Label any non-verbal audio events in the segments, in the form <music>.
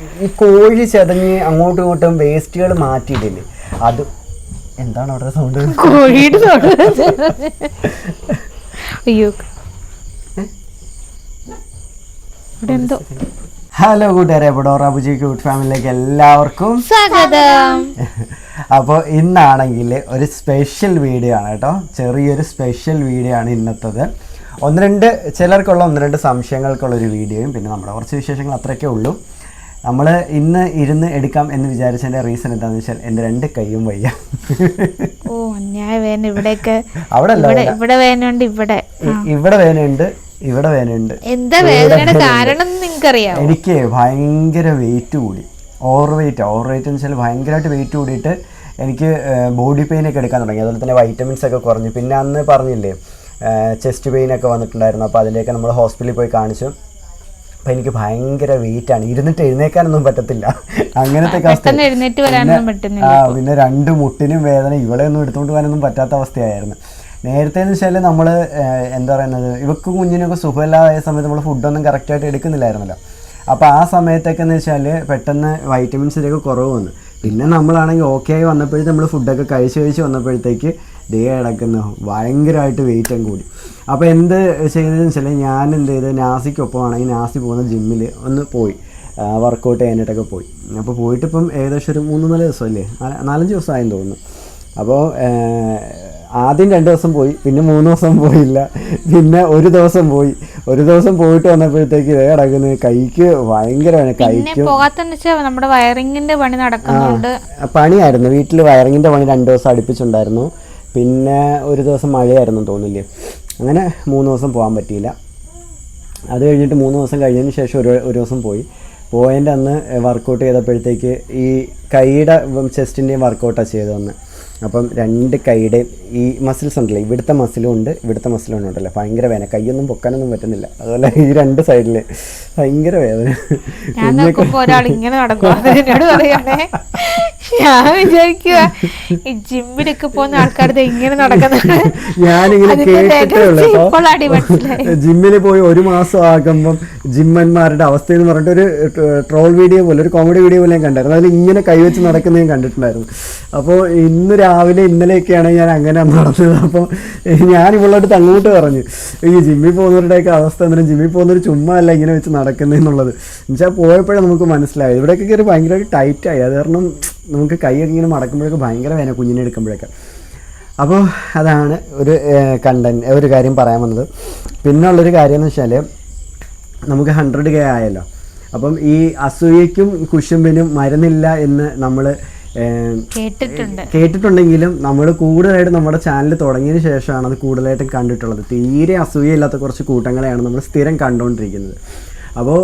ഈ കോഴി ചതഞ്ഞ് അങ്ങോട്ടും ഇങ്ങോട്ടും വേസ്റ്റുകൾ മാറ്റിയിട്ടില്ലേ? അത് എന്താണ് അവിടെ സൗണ്ട് കോഴിയുടെ സൗണ്ട് അയ്യോ. ഇവിടെ എന്തോ? ഹലോ കൂട്ടുകാരെ ബഡോറ ബുജി ക്യൂട്ട് ഫാമിലിയിലേക്ക് എല്ലാവർക്കും സ്വാഗതം. അപ്പോൾ ഇന്നാണെങ്കിൽ ഒരു സ്പെഷ്യൽ വീഡിയോ ആണ് കേട്ടോ. ചെറിയൊരു സ്പെഷ്യൽ വീഡിയോ ആണ് ഇന്നത്തത്. ഒന്ന് രണ്ട് ചിലർക്കുള്ള ഒന്ന് രണ്ട് സംശയങ്ങൾക്കുള്ള ഒരു വീഡിയോയും പിന്നെ നമ്മുടെ കുറച്ച് വിശേഷങ്ങൾ അത്രയൊക്കെ ഉള്ളൂ. നമ്മൾ ഇന്ന് ഇരുന്ന് എടുക്കാം എന്ന് വിചാരിച്ചതിന്റെ റീസൺ എന്താണെന്ന് വെച്ചാൽ എന്റെ രണ്ട് കൈയും വയ്യ. ഓ ഞാൻ വേന ഇവിടെയൊക്കെ. അവിടെ ഇവിടെ വേനുണ്ട് ഇവിടെ ഇവിടെ. വേനയുണ്ട് ഇവിടെ വേനയുണ്ട്. എന്താ വേദനയുടെ കാരണം നിങ്ങൾക്കറിയാം എനിക്ക് ഭയങ്കര വെയിറ്റ് കൂടി. ഓവർ വെയിറ്റ് ഓവർ വെയിറ്റ് എന്ന് വെച്ചാൽ ഭയങ്കരമായിട്ട് വെയിറ്റ് കൂടിയിട്ട് എനിക്ക് ബോഡി പെയിൻ ഒക്കെ എടുക്കാൻ തുടങ്ങി. അതുപോലെ തന്നെ വൈറ്റമിൻസ് ഒക്കെ കുറഞ്ഞു. പിന്നെ അന്ന് പറഞ്ഞില്ലേ ചെസ്റ്റ് പെയിൻ ഒക്കെ വന്നിട്ടുണ്ടായിരുന്നു. അപ്പോൾ അതിലേക്ക് നമ്മൾ ഹോസ്പിറ്റലിൽ പോയി കാണിച്ചു. അപ്പോൾ എനിക്ക് ഭയങ്കര വെയിറ്റ് ആണ്. ഇരുന്നിട്ട് എഴുന്നേക്കാനൊന്നും പറ്റത്തില്ല. അങ്ങനത്തെ ആ പിന്നെ രണ്ട് മുട്ടിനും വേദന ഇവളെ ഒന്നും എടുത്തുകൊണ്ട് പോകാനൊന്നും പറ്റാത്ത അവസ്ഥയായിരുന്നു. നേരത്തെ എന്ന് വെച്ചാൽ നമ്മൾ എന്താ പറയുന്നത് ഇവക്ക് കുഞ്ഞിനൊക്കെ സുഖമില്ലാതായ സമയത്ത് നമ്മൾ ഫുഡൊന്നും കറക്റ്റായിട്ട് എടുക്കുന്നില്ലായിരുന്നല്ലോ. അപ്പോൾ ആ സമയത്തൊക്കെ എന്ന് വെച്ചാൽ പെട്ടെന്ന് വൈറ്റമിൻസിന്റെയൊക്കെ കുറവ് വന്നു. പിന്നെ നമ്മളാണെങ്കിൽ ഓക്കെ ആയി വന്നപ്പോഴത്തേക്ക് നമ്മൾ ഫുഡൊക്കെ കഴിച്ച് കഴിച്ച് വന്നപ്പോഴത്തേക്ക് ദേ കിടക്കുന്നു. ഭയങ്കരമായിട്ട് വെയിറ്റും കൂടി. അപ്പോൾ എന്ത് ചെയ്തതെന്ന് വെച്ചാൽ ഞാൻ എന്ത് ചെയ്ത് നാസിക്കൊപ്പമാണെങ്കിൽ നാസി പോകുന്ന ജിമ്മിൽ ഒന്ന് പോയി. വർക്കൗട്ട് ചെയ്യാനായിട്ടൊക്കെ പോയി. അപ്പോൾ പോയിട്ട് ഇപ്പം ഏകദേശം ഒരു മൂന്ന് നാല് ദിവസമല്ലേ? നാല- നാലഞ്ച് ദിവസമായെന്ന് തോന്നുന്നു. അപ്പോൾ ആദ്യം രണ്ട് ദിവസം പോയി പിന്നെ മൂന്ന് ദിവസം പോയില്ല. പിന്നെ ഒരു ദിവസം പോയി. ഒരു ദിവസം പോയിട്ട് വന്നപ്പോഴത്തേക്ക് ഇതേ കിടക്കുന്നത് കൈക്ക് ഭയങ്കരമാണ്. കൈക്ക് പോകാത്തെന്ന് വെച്ചാൽ നമ്മുടെ വയറിങ്ങിന്റെ പണി നടക്കുന്നുണ്ട്. പണിയായിരുന്നു. വീട്ടിൽ വയറിങ്ങിന്റെ പണി രണ്ട് ദിവസം അടുപ്പിച്ചുണ്ടായിരുന്നു. പിന്നെ ഒരു ദിവസം മഴയായിരുന്നു തോന്നില്ലേ അങ്ങനെ മൂന്ന് ദിവസം പോകാൻ പറ്റിയില്ല. അത് കഴിഞ്ഞിട്ട് മൂന്ന് ദിവസം കഴിഞ്ഞതിന് ശേഷം ഒരു ഒരു ദിവസം പോയി. പോയതിന്റെ അന്ന് വർക്കൗട്ട് ചെയ്തപ്പോഴത്തേക്ക് ഈ കൈയുടെ ചെസ്റ്റിന്റെയും വർക്കൗട്ടാണ് ചെയ്തു വന്ന് അപ്പം രണ്ട് കൈയുടെയും ഈ മസിൽസ് ഉണ്ടല്ലോ ഇവിടുത്തെ മസിലും ഉണ്ട് ഇവിടുത്തെ മസിലും ഉണ്ടല്ലോ. ഭയങ്കര വേദന. കൈയൊന്നും പൊക്കാനൊന്നും പറ്റുന്നില്ല. അതുപോലെ ഈ രണ്ട് സൈഡിൽ ഭയങ്കര വേദന. ഞാൻ വിചാരിക്കുക ഈ ജിമ്മിലൊക്കെ പോകുന്ന ആൾക്കാർ ഇങ്ങനെ നടക്കുന്നത് ഞാനിങ്ങനെ അതിന്റെ കേട്ടിട്ടേ ഉള്ളൂ. രഹസ്യം കേട്ടോ ഇപ്പോഴാണ് മനസ്സിലായത്. ജിമ്മിൽ പോയി ഒരു മാസം ആകുമ്പം ജിമ്മന്മാരുടെ അവസ്ഥ എന്ന് പറഞ്ഞിട്ട് ഒരു ട്രോൾ വീഡിയോ പോലെ ഒരു കോമഡി വീഡിയോ പോലെ ഞാൻ കണ്ടായിരുന്നു. അതിൽ ഇങ്ങനെ കൈവച്ച് നടക്കുന്നത് ഞാൻ കണ്ടിട്ടുണ്ടായിരുന്നു. അപ്പോൾ ഇന്ന് രാവിലെ ഇന്നലെയൊക്കെയാണ് ഞാൻ അങ്ങനെ നടന്നത്. അപ്പോൾ ഞാൻ ഇവളുടെ അടുത്ത് അങ്ങോട്ട് പറഞ്ഞു ഈ ജിമ്മിൽ പോകുന്നവരുടെയൊക്കെ അവസ്ഥ എന്തിനും ജിമ്മിൽ പോകുന്നവർ ചുമ്മാ അല്ല ഇങ്ങനെ വെച്ച് നടക്കുന്നതെന്നുള്ളത് എന്നുവെച്ചാൽ പോയപ്പോഴേ നമുക്ക് മനസ്സിലായി ഇവിടെയൊക്കെ കയറി ഭയങ്കരമായിട്ട് ടൈറ്റായി അത് കാരണം നമുക്ക് കൈയൊക്കെ ഇങ്ങനെ മടക്കുമ്പോഴൊക്കെ ഭയങ്കര വേന കുഞ്ഞിനെ എടുക്കുമ്പോഴൊക്കെ. അപ്പോൾ അതാണ് ഒരു കണ്ടന്റ് ഒരു കാര്യം പറയാൻ വന്നത്. പിന്നെ ഉള്ളൊരു കാര്യം എന്ന് വെച്ചാൽ നമുക്ക് ഹൺഡ്രഡ് കെ ആയല്ലോ. അപ്പം ഈ അസൂയയ്ക്കും കുശുമ്പിനും മരുന്നില്ല എന്ന് നമ്മൾ കേട്ടിട്ടുണ്ടെങ്കിലും നമ്മൾ കൂടുതലായിട്ട് നമ്മുടെ ചാനൽ തുടങ്ങിയതിന് ശേഷമാണ് അത് കൂടുതലായിട്ടും കണ്ടിട്ടുള്ളത്. തീരെ അസൂയയില്ലാത്ത കുറച്ച് കൂട്ടങ്ങളെയാണ് നമ്മൾ സ്ഥിരം കണ്ടുകൊണ്ടിരിക്കുന്നത്. അപ്പോൾ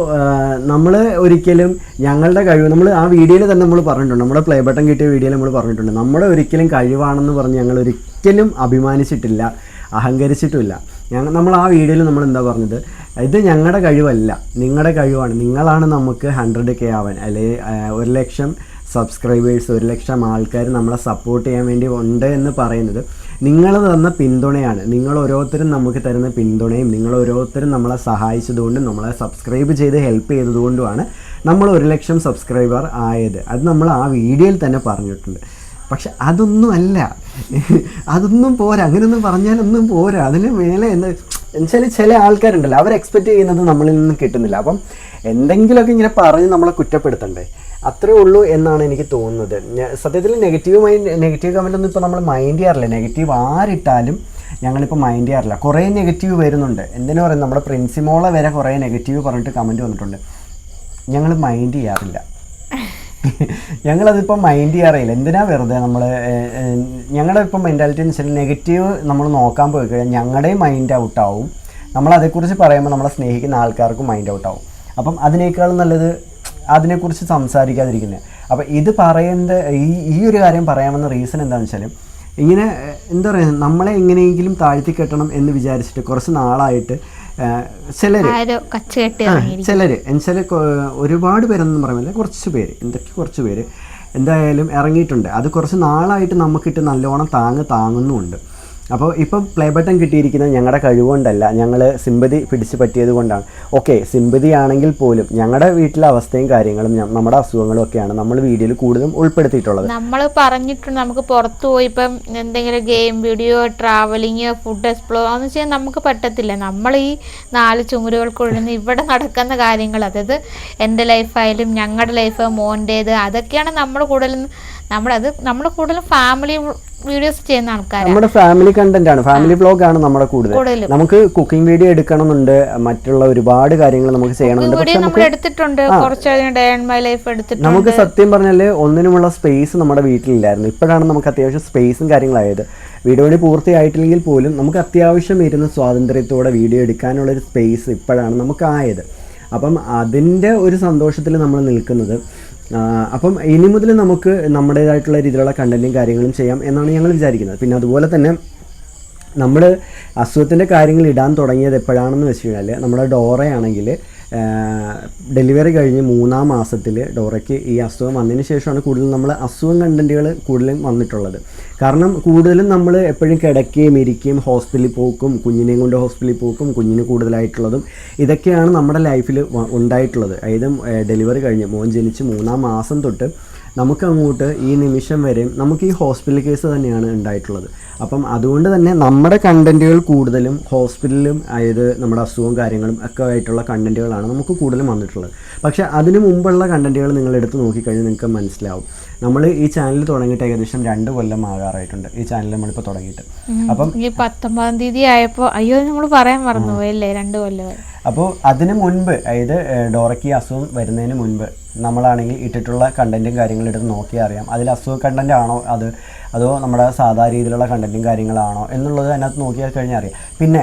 നമ്മൾ ഒരിക്കലും ഞങ്ങളുടെ കഴിവ് നമ്മൾ ആ വീഡിയോയിൽ തന്നെ നമ്മൾ പറഞ്ഞിട്ടുണ്ട്. നമ്മുടെ പ്ലേ ബട്ടൺ കിട്ടിയ വീഡിയോയിൽ നമ്മൾ പറഞ്ഞിട്ടുണ്ട്. നമ്മുടെ ഒരിക്കലും കഴിവാണെന്ന് പറഞ്ഞ് ഞങ്ങൾ ഒരിക്കലും അഭിമാനിച്ചിട്ടില്ല അഹങ്കരിച്ചിട്ടുമില്ല. ഞങ്ങൾ നമ്മൾ ആ വീഡിയോയിൽ നമ്മൾ എന്താ പറഞ്ഞത്? ഇത് ഞങ്ങളുടെ കഴിവല്ല. നിങ്ങളുടെ കഴിവാണ്. നിങ്ങളാണ് നമുക്ക് ഹൺഡ്രഡ് കെ ആവാൻ അല്ലെങ്കിൽ ഒരു ലക്ഷം സബ്സ്ക്രൈബേഴ്സ് ഒരു ലക്ഷം ആൾക്കാർ നമ്മളെ സപ്പോർട്ട് ചെയ്യാൻ വേണ്ടി ഉണ്ട് എന്ന് പറയുന്നത്. നിങ്ങൾ തന്ന പിന്തുണയാണ്. നിങ്ങൾ ഓരോരുത്തരും നമുക്ക് തരുന്ന പിന്തുണയും നിങ്ങൾ ഓരോരുത്തരും നമ്മളെ സഹായിച്ചതുകൊണ്ടും നമ്മളെ സബ്സ്ക്രൈബ് ചെയ്ത് ഹെൽപ്പ് ചെയ്തതുകൊണ്ടുമാണ് നമ്മൾ ഒരു ലക്ഷം സബ്സ്ക്രൈബർ ആയത്. അത് നമ്മൾ ആ വീഡിയോയിൽ തന്നെ പറഞ്ഞിട്ടുണ്ട്. പക്ഷെ അതൊന്നും അല്ല. അതൊന്നും പോരാ. അങ്ങനെയൊന്നും പറഞ്ഞാലൊന്നും പോരാ. അതിന് മേലെ എന്ന് എന്നുവെച്ചാൽ ചില ആൾക്കാരുണ്ടല്ലോ. അവർ എക്സ്പെക്റ്റ് ചെയ്യുന്നത് നമ്മളിൽ നിന്ന് കിട്ടുന്നില്ല. അപ്പം എന്തെങ്കിലുമൊക്കെ ഇങ്ങനെ പറഞ്ഞ് നമ്മളെ കുറ്റപ്പെടുത്തണ്ടേ? അത്രേ ഉള്ളൂ എന്നാണ് എനിക്ക് തോന്നുന്നത്. സത്യത്തിൽ നെഗറ്റീവ് മൈൻഡ് നെഗറ്റീവ് കമന്റ് ഒന്നും ഇപ്പോൾ നമ്മൾ മൈൻഡ് ചെയ്യാറില്ല. നെഗറ്റീവ് ആരിട്ടാലും ഞങ്ങളിപ്പോൾ മൈൻഡ് ചെയ്യാറില്ല. കുറേ നെഗറ്റീവ് വരുന്നുണ്ട്. എന്തിനു പറയുന്നത്? നമ്മുടെ പ്രിൻസിമോളെ വരെ കുറേ നെഗറ്റീവ് പറഞ്ഞിട്ട് കമന്റ് വന്നിട്ടുണ്ട്. ഞങ്ങൾ മൈൻഡ് ചെയ്യാറില്ല. <laughs> ഞങ്ങളതിപ്പോൾ മൈൻഡ് ചെയ്യാറില്ല എന്തിനാ വെറുതെ നമ്മൾ ഞങ്ങളുടെ ഇപ്പം മെന്റാലിറ്റി എന്ന് വെച്ചാൽ നെഗറ്റീവ് നമ്മൾ നോക്കാൻ പോയി കഴിഞ്ഞാൽ ഞങ്ങളുടെയും മൈൻഡ് ഔട്ടാവും നമ്മൾ അതേക്കുറിച്ച് പറയുമ്പോൾ നമ്മളെ സ്നേഹിക്കുന്ന ആൾക്കാർക്കും മൈൻഡ് ഔട്ടാവും അപ്പം അതിനേക്കാളും നല്ലത് അതിനെക്കുറിച്ച് സംസാരിക്കാതിരിക്കുന്നത്. അപ്പോൾ ഇത് പറയേണ്ട ഈ ഈ ഒരു കാര്യം പറയാമെന്ന റീസൺ എന്താണെന്ന് വെച്ചാൽ ഇങ്ങനെ എന്താ പറയുക നമ്മളെ എങ്ങനെയെങ്കിലും താഴ്ത്തി കെട്ടണം എന്ന് വിചാരിച്ചിട്ട് കുറച്ച് നാളായിട്ട് ചിലർ ചിലർ എന്നുവെച്ചാൽ ഒരുപാട് പേരൊന്നും പറയുന്നില്ല കുറച്ച് പേര് എന്തൊക്കെ കുറച്ച് പേര് എന്തായാലും ഇറങ്ങിയിട്ടുണ്ട്. അത് കുറച്ച് നാളായിട്ട് നമുക്കിട്ട് നല്ലോണം താങ്ങ് താങ്ങുന്നുമുണ്ട്. അപ്പോൾ ഇപ്പം പ്ലേ ബട്ടൺ കിട്ടിയിരിക്കുന്നത് ഞങ്ങളുടെ കഴിവുകൊണ്ടല്ല. ഞങ്ങൾ സിമ്പതി പിടിച്ച് പറ്റിയത് കൊണ്ടാണ്. ഓക്കെ സിമ്പതി ആണെങ്കിൽ പോലും ഞങ്ങളുടെ വീട്ടിലെ അവസ്ഥയും കാര്യങ്ങളും നമ്മുടെ അസുഖങ്ങളും ഒക്കെയാണ് നമ്മൾ വീഡിയോയിൽ കൂടുതലും ഉൾപ്പെടുത്തിയിട്ടുള്ളത്. നമ്മൾ പറഞ്ഞിട്ടുണ്ട് നമുക്ക് പുറത്തു പോയി ഇപ്പം എന്തെങ്കിലും game video travelling food explore എന്ന് വെച്ചാൽ നമുക്ക് പറ്റത്തില്ല. നമ്മൾ ഈ നാല് ചുമരുകൾക്കുള്ളിൽ നിന്ന് ഇവിടെ നടക്കുന്ന കാര്യങ്ങൾ അതായത് എന്റെ ലൈഫായാലും ഞങ്ങളുടെ ലൈഫ് മോന്റേത് അതൊക്കെയാണ് നമ്മൾ കൂടുതലും നമ്മളത് നമ്മൾ കൂടുതലും ഫാമിലി വീഡിയോസ് ചെയ്യുന്ന ആൾക്കാരാണ് നമ്മുടെ ഫാമിലി കണ്ടന്റ് ആണ്. ഫാമിലി വ്ലോഗ് ആണ് നമ്മുടെ കൂടുതൽ. നമുക്ക് കുക്കിംഗ് വീഡിയോ എടുക്കണമെന്നുണ്ട്. മറ്റുള്ള ഒരുപാട് കാര്യങ്ങൾ നമുക്ക് ചെയ്യണമെന്നുണ്ട്. പക്ഷെ നമ്മൾ എടുത്തിട്ടുണ്ട്. മൈ ലൈഫ് എടുത്തിട്ടുണ്ട്. നമുക്ക് സത്യം പറഞ്ഞാൽ ഒന്നിനുമുള്ള സ്പേസ് നമ്മുടെ വീട്ടിലില്ലായിരുന്നു. ഇപ്പോഴാണ് നമുക്ക് അത്യാവശ്യം സ്പേസും കാര്യങ്ങളായത്. വീഡിയോ പണി പൂർത്തിയായിട്ടില്ലെങ്കിൽ പോലും നമുക്ക് അത്യാവശ്യം ഇരുന്ന് സ്വാതന്ത്ര്യത്തോടെ വീഡിയോ എടുക്കാനുള്ള ഒരു സ്പേസ് ഇപ്പോഴാണ് നമുക്ക് ആയത്. അപ്പം അതിന്റെ ഒരു സന്തോഷത്തിൽ നമ്മൾ നിൽക്കുന്നത് അപ്പം ഇനി മുതൽ നമുക്ക് നമ്മുടേതായിട്ടുള്ള രീതിയിലുള്ള കണ്ടന്റും കാര്യങ്ങളും ചെയ്യാം എന്നാണ് ഞങ്ങൾ വിചാരിക്കുന്നത്. പിന്നെ അതുപോലെ തന്നെ നമ്മൾ അസുഖത്തിന്റെ കാര്യങ്ങൾ ഇടാൻ തുടങ്ങിയത് എപ്പോഴാണെന്ന് വെച്ച് കഴിഞ്ഞാൽ നമ്മുടെ ഡോറയാണെങ്കിൽ ഡെലിവറി കഴിഞ്ഞ് മൂന്നാം മാസത്തിൽ ഡോറയ്ക്ക് ഈ അസുഖം വന്നതിന് ശേഷമാണ് കൂടുതലും നമ്മൾ അസുഖം കണ്ടന്റുകൾ കൂടുതലും വന്നിട്ടുള്ളത്. കാരണം കൂടുതലും നമ്മൾ എപ്പോഴും കിടക്കുകയും ഇരിക്കുകയും ഹോസ്പിറ്റലിൽ പോക്കും കുഞ്ഞിനെയും കൊണ്ട് ഹോസ്പിറ്റലിൽ പോക്കും കുഞ്ഞിന് കൂടുതലായിട്ടുള്ളതും ഇതൊക്കെയാണ് നമ്മുടെ ലൈഫിൽ ഉണ്ടായിട്ടുള്ളത്. അതായത് ഡെലിവറി കഴിഞ്ഞ് മോൻ ജനിച്ച് മൂന്നാം മാസം തൊട്ട് നമുക്ക് അങ്ങോട്ട് ഈ നിമിഷം വരെയും നമുക്ക് ഈ ഹോസ്പിറ്റൽ കേസ് തന്നെയാണ് ഉണ്ടായിട്ടുള്ളത്. അപ്പം അതുകൊണ്ട് തന്നെ നമ്മുടെ കണ്ടന്റുകൾ കൂടുതലും ഹോസ്പിറ്റലിലും അതായത് നമ്മുടെ അസുഖവും കാര്യങ്ങളും ഒക്കെ ആയിട്ടുള്ള കണ്ടന്റുകളാണ് നമുക്ക് കൂടുതലും വന്നിട്ടുള്ളത്. പക്ഷേ അതിന് മുമ്പുള്ള കണ്ടന്റുകൾ നിങ്ങൾ എടുത്ത് നോക്കിക്കഴിഞ്ഞാൽ നിങ്ങൾക്ക് മനസ്സിലാവും. നമ്മൾ ഈ ചാനൽ തുടങ്ങിയിട്ട് ഏകദേശം രണ്ട് കൊല്ലം ആകാറായിട്ടുണ്ട്. ഈ ചാനൽ നമ്മളിപ്പോൾ തുടങ്ങിയിട്ട്. അപ്പം ഈ പത്തൊമ്പതാം തീയതി ആയപ്പോൾ അയ്യോ നമ്മൾ പറയാൻ മറന്നു അല്ലേ രണ്ട് കൊല്ലം അപ്പോൾ അതിന് മുൻപ് അതായത് ഡോറക്കി ഡോറയ്ക്ക് അസുഖം വരുന്നതിന് മുൻപ് നമ്മളാണെങ്കിൽ ഇട്ടിട്ടുള്ള കണ്ടന്റും കാര്യങ്ങളും എടുത്ത് നോക്കിയാൽ അറിയാം. അതിൽ അസുഖ കണ്ടന്റ് ആണോ അത്? അതോ നമ്മുടെ സാധാ രീതിയിലുള്ള കണ്ടന്റും കാര്യങ്ങളാണോ? എന്നുള്ളത് അതിനകത്ത് നോക്കിയാൽ കഴിഞ്ഞാൽ അറിയാം. പിന്നെ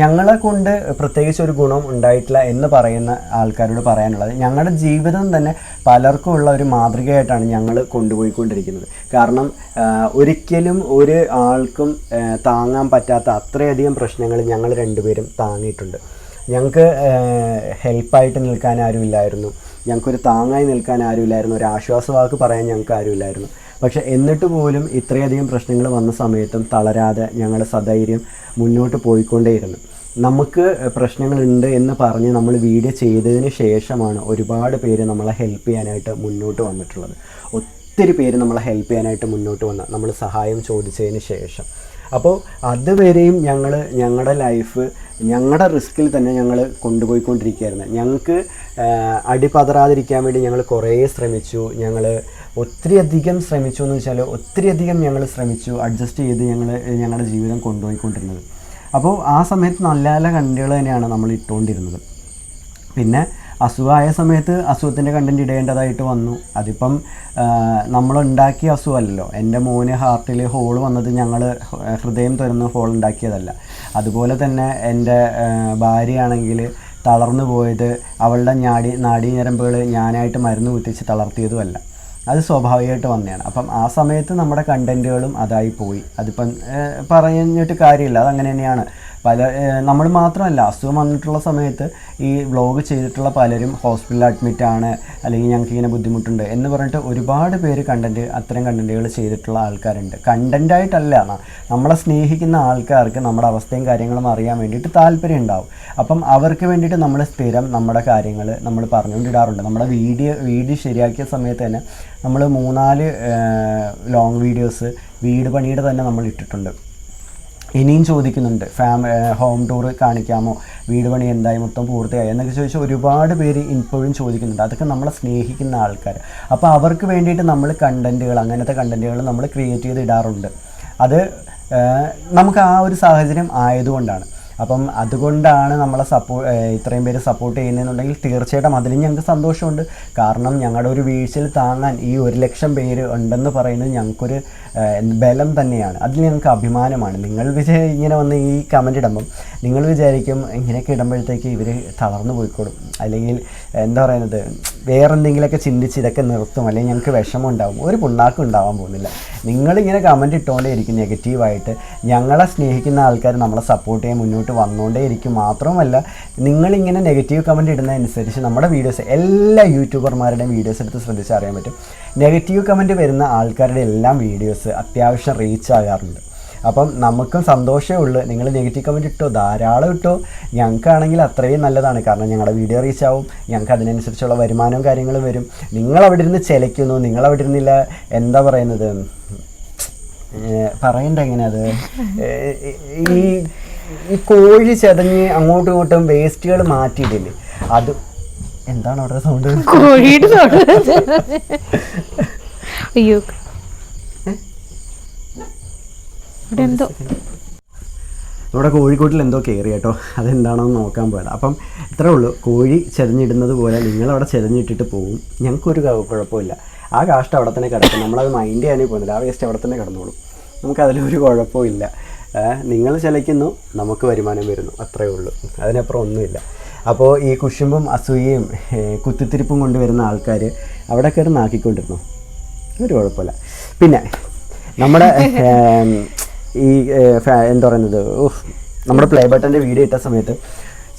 ഞങ്ങളെ കൊണ്ട് പ്രത്യേകിച്ച് ഒരു ഗുണം ഉണ്ടായിട്ടില്ല എന്ന് പറയുന്ന ആൾക്കാരോട് പറയാനുള്ളത് ഞങ്ങളുടെ ജീവിതം തന്നെ പലർക്കും ഉള്ള ഒരു മാതൃകയായിട്ടാണ് ഞങ്ങൾ കൊണ്ടുപോയിക്കൊണ്ടിരിക്കുന്നത്. കാരണം ഒരിക്കലും ഒരു ആൾക്കും താങ്ങാൻ പറ്റാത്ത അത്രയധികം പ്രശ്നങ്ങൾ ഞങ്ങൾ രണ്ടുപേരും താങ്ങിയിട്ടുണ്ട്. ഞങ്ങൾക്ക് ഹെൽപ്പായിട്ട് നിൽക്കാൻ ആരുമില്ലായിരുന്നു. ഞങ്ങൾക്കൊരു താങ്ങായി നിൽക്കാൻ ആരുമില്ലായിരുന്നു. ഒരു ആശ്വാസവാക്ക് പറയാൻ ഞങ്ങൾക്ക് ആരുമില്ലായിരുന്നു. പക്ഷെ എന്നിട്ട് പോലും ഇത്രയധികം പ്രശ്നങ്ങൾ വന്ന സമയത്തും തളരാതെ ഞങ്ങൾ സധൈര്യം മുന്നോട്ട് പോയിക്കൊണ്ടേയിരുന്നു. നമുക്ക് പ്രശ്നങ്ങളുണ്ട് എന്ന് പറഞ്ഞ് നമ്മൾ വീഡിയോ ചെയ്തതിന് ശേഷമാണ് ഒരുപാട് പേര് നമ്മളെ ഹെൽപ്പ് ചെയ്യാനായിട്ട് മുന്നോട്ട് വന്നിട്ടുള്ളത്. ഒത്തിരി പേര് നമ്മളെ ഹെൽപ്പ് ചെയ്യാനായിട്ട് മുന്നോട്ട് വന്ന നമ്മൾ സഹായം ചോദിച്ചതിന് ശേഷം. അപ്പോൾ അതുവരെയും ഞങ്ങൾ ഞങ്ങളുടെ ലൈഫ് ഞങ്ങളുടെ റിസ്കിൽ തന്നെ ഞങ്ങൾ കൊണ്ടുപോയിക്കൊണ്ടിരിക്കുകയായിരുന്നു ഞങ്ങൾക്ക് അടിപതറാതിരിക്കാൻ വേണ്ടി ഞങ്ങൾ കുറേ ശ്രമിച്ചു. ഞങ്ങൾ ഒത്തിരി അധികം ശ്രമിച്ചു എന്ന് വെച്ചാൽ ഒത്തിരി അധികം ഞങ്ങൾ ശ്രമിച്ചു അഡ്ജസ്റ്റ് ചെയ്ത് ഞങ്ങൾ ഞങ്ങളുടെ ജീവിതം കൊണ്ടുപോയിക്കൊണ്ടിരുന്നത്. അപ്പോൾ ആ സമയത്ത് നല്ല നല്ല കണ്ടുകൾ തന്നെയാണ് നമ്മൾ ഇട്ടുകൊണ്ടിരുന്നത് പിന്നെ അസുഖമായ സമയത്ത് അസുഖത്തിന്റെ കണ്ടന്റ് ഇടേണ്ടതായിട്ട് വന്നു. അതിപ്പം നമ്മളുണ്ടാക്കിയ അസുഖമല്ലല്ലോ. എന്റെ മോന് ഹാർട്ടിൽ ഹോൾ വന്നത് ഞങ്ങൾ ഹൃദയം തുറന്ന് ഹോൾ ഉണ്ടാക്കിയതല്ല. അതുപോലെ തന്നെ എന്റെ ഭാര്യയാണെങ്കിൽ തളർന്നു പോയത് അവളുടെ ഞാടി നാഡീഞരമ്പുകൾ ഞാനായിട്ട് മരുന്ന് കുത്തിച്ച് തളർത്തിയതുമല്ല. അത് സ്വാഭാവികമായിട്ട് വന്നതാണ്. അപ്പം ആ സമയത്ത് നമ്മുടെ കണ്ടന്റുകളും അതായി പോയി. അതിപ്പം പറഞ്ഞിട്ട് കാര്യമില്ല. അതങ്ങനെ തന്നെയാണ്. പല നമ്മൾ മാത്രമല്ല അസുഖം വന്നിട്ടുള്ള സമയത്ത് ഈ വ്ളോഗ് ചെയ്തിട്ടുള്ള പലരും ഹോസ്പിറ്റലിൽ അഡ്മിറ്റ് ആണ് അല്ലെങ്കിൽ ഞങ്ങൾക്ക് ഇങ്ങനെ ബുദ്ധിമുട്ടുണ്ട് എന്ന് പറഞ്ഞിട്ട് ഒരുപാട് പേര് കണ്ടന്റ് അത്തരം കണ്ടന്റുകൾ ചെയ്തിട്ടുള്ള ആൾക്കാരുണ്ട്. കണ്ടന്റായിട്ടല്ല നമ്മളെ സ്നേഹിക്കുന്ന ആൾക്കാർക്ക് നമ്മുടെ അവസ്ഥയും കാര്യങ്ങളും അറിയാൻ വേണ്ടിയിട്ട് താല്പര്യം ഉണ്ടാവും. അപ്പം അവർക്ക് വേണ്ടിയിട്ട് നമ്മൾ സ്ഥിരം നമ്മുടെ കാര്യങ്ങൾ നമ്മൾ പറഞ്ഞുകൊണ്ടിടാറുണ്ട്. നമ്മുടെ വീഡിയോ വീഡിയോ ശരിയാക്കിയ സമയത്ത് തന്നെ നമ്മൾ മൂന്നാൽ ലോങ് വീഡിയോസ് വീട് പണിയുടെ തന്നെ നമ്മൾ ഇട്ടിട്ടുണ്ട്. ഇനിയും ചോദിക്കുന്നുണ്ട്. ഫാമ ഹോം ടൂർ കാണിക്കാമോ? വീട് പണി എന്തായി? മൊത്തം പൂർത്തിയായി? എന്നൊക്കെ ചോദിച്ചാൽ ഒരുപാട് പേര് ഇപ്പോഴും ചോദിക്കുന്നുണ്ട്. അതൊക്കെ നമ്മളെ സ്നേഹിക്കുന്ന ആൾക്കാർ അപ്പോൾ അവർക്ക് വേണ്ടിയിട്ട് നമ്മൾ കണ്ടന്റുകൾ അങ്ങനത്തെ കണ്ടന്റുകൾ നമ്മൾ ക്രിയേറ്റ് ചെയ്ത് ഇടാറുണ്ട്. അത് നമുക്ക് ആ ഒരു സാഹചര്യം ആയതുകൊണ്ടാണ്. അപ്പം അതുകൊണ്ടാണ് നമ്മളെ സപ്പോ ഇത്രയും പേര് സപ്പോർട്ട് ചെയ്യുന്നതെന്നുണ്ടെങ്കിൽ തീർച്ചയായിട്ടും അതിലും ഞങ്ങൾക്ക് സന്തോഷമുണ്ട്. കാരണം ഞങ്ങളുടെ ഒരു വീഴ്ചയിൽ താങ്ങാൻ ഈ ഒരു ലക്ഷം പേര് ഉണ്ടെന്ന് പറയുന്നത് ഞങ്ങൾക്കൊരു ബലം തന്നെയാണ്. അതിൽ ഞങ്ങൾക്ക് അഭിമാനമാണ്. നിങ്ങൾ വിചാ ഇങ്ങനെ വന്ന് ഈ കമന്റ് ഇടുമ്പം നിങ്ങൾ വിചാരിക്കും ഇങ്ങനെയൊക്കെ ഇടുമ്പോഴത്തേക്ക് ഇവർ തളർന്നു പോയിക്കോളും. അല്ലെങ്കിൽ എന്താ പറയുന്നത് വേറെന്തെങ്കിലുമൊക്കെ ചിന്തിച്ച് ഇതൊക്കെ നിർത്തും. അല്ലെങ്കിൽ ഞങ്ങൾക്ക് വിഷമം ഉണ്ടാവും. ഒരു പുണ്ണാക്കും ഉണ്ടാവാൻ പോകുന്നില്ല. നിങ്ങളിങ്ങനെ കമന്റ് ഇട്ടുകൊണ്ടേ ഇരിക്കും നെഗറ്റീവായിട്ട് ഞങ്ങളെ സ്നേഹിക്കുന്ന ആൾക്കാർ നമ്മളെ സപ്പോർട്ട് ചെയ്യാൻ മുന്നോട്ട് വന്നുകൊണ്ടേ ഇരിക്കും മാത്രമല്ല നിങ്ങളിങ്ങനെ നെഗറ്റീവ് കമന്റ് ഇടുന്നതനുസരിച്ച് നമ്മുടെ വീഡിയോസ് എല്ലാ യൂട്യൂബർമാരുടെയും വീഡിയോസ് എടുത്ത് ശ്രദ്ധിച്ചാൽ അറിയാൻ പറ്റും. നെഗറ്റീവ് കമന്റ് വരുന്ന ആൾക്കാരുടെ എല്ലാം വീഡിയോസ് അത്യാവശ്യം റീച്ച് ആകാറുണ്ട്. അപ്പം നമുക്കും സന്തോഷമേ ഉള്ളൂ. നിങ്ങൾ നെഗറ്റീവ് കമന്റ് ഇട്ടോ ധാരാളം ഇട്ടോ ഞങ്ങൾക്കാണെങ്കിൽ അത്രയും നല്ലതാണ്. കാരണം ഞങ്ങളുടെ വീഡിയോ റീച്ച് ആവും. ഞങ്ങൾക്ക് അതിനനുസരിച്ചുള്ള വരുമാനവും കാര്യങ്ങളും വരും. നിങ്ങൾ അവിടെ ഇരുന്ന് ചിലയ്ക്കുന്നു. നിങ്ങൾ അവിടെ ഇരുന്നില്ല. എന്താ പറയുന്നത്? പറയണ്ട എങ്ങനെ അത്? ഈ ഈ കോഴി ചതഞ്ഞ് അങ്ങോട്ടും ഇങ്ങോട്ടും വേസ്റ്റുകൾ മാറ്റിയിട്ടില്ലേ? അത് എന്താണ് അവിടെ സൗണ്ട് കോഴിയുടെ സൗണ്ട് അയ്യോ. ഇവിടെ എന്തോ നമ്മുടെ കോഴിക്കോട്ടിൽ എന്തോ കയറി കേട്ടോ. അതെന്താണെന്ന് നോക്കാൻ പോയത്. അപ്പം ഇത്രേ ഉള്ളൂ. കോഴി ചെതഞ്ഞിടുന്നത് പോലെ നിങ്ങളവിടെ ചെതഞ്ഞിട്ടിട്ട് പോകും ഞങ്ങൾക്കൊരു കുഴപ്പമില്ല. ആ കാഷ്ടം അവിടെ തന്നെ കിടക്കും. നമ്മളത് മൈൻഡ് ചെയ്യാനേ പോകുന്നില്ല. ആ വേസ്റ്റ് അവിടെ തന്നെ കിടന്നോളും. നമുക്കതിലൊരു കുഴപ്പമില്ല. നിങ്ങൾ ചലയ്ക്കുന്നു നമുക്ക് വരുമാനം വരുന്നു. അത്രയേ ഉള്ളൂ. അതിനപ്പുറം ഒന്നുമില്ല. അപ്പോൾ ഈ കുശുമ്പും അസൂയയും കുത്തിത്തിരിപ്പും കൊണ്ടുവരുന്ന ആൾക്കാർ അവിടെ കയറി നാക്കിക്കൊണ്ടിരുന്നു. ഒരു കുഴപ്പമില്ല. പിന്നെ നമ്മുടെ ഈ എന്താ പറയുന്നത്? നമ്മുടെ പ്ലേ ബട്ടന്റെ വീഡിയോ ഇട്ട സമയത്ത്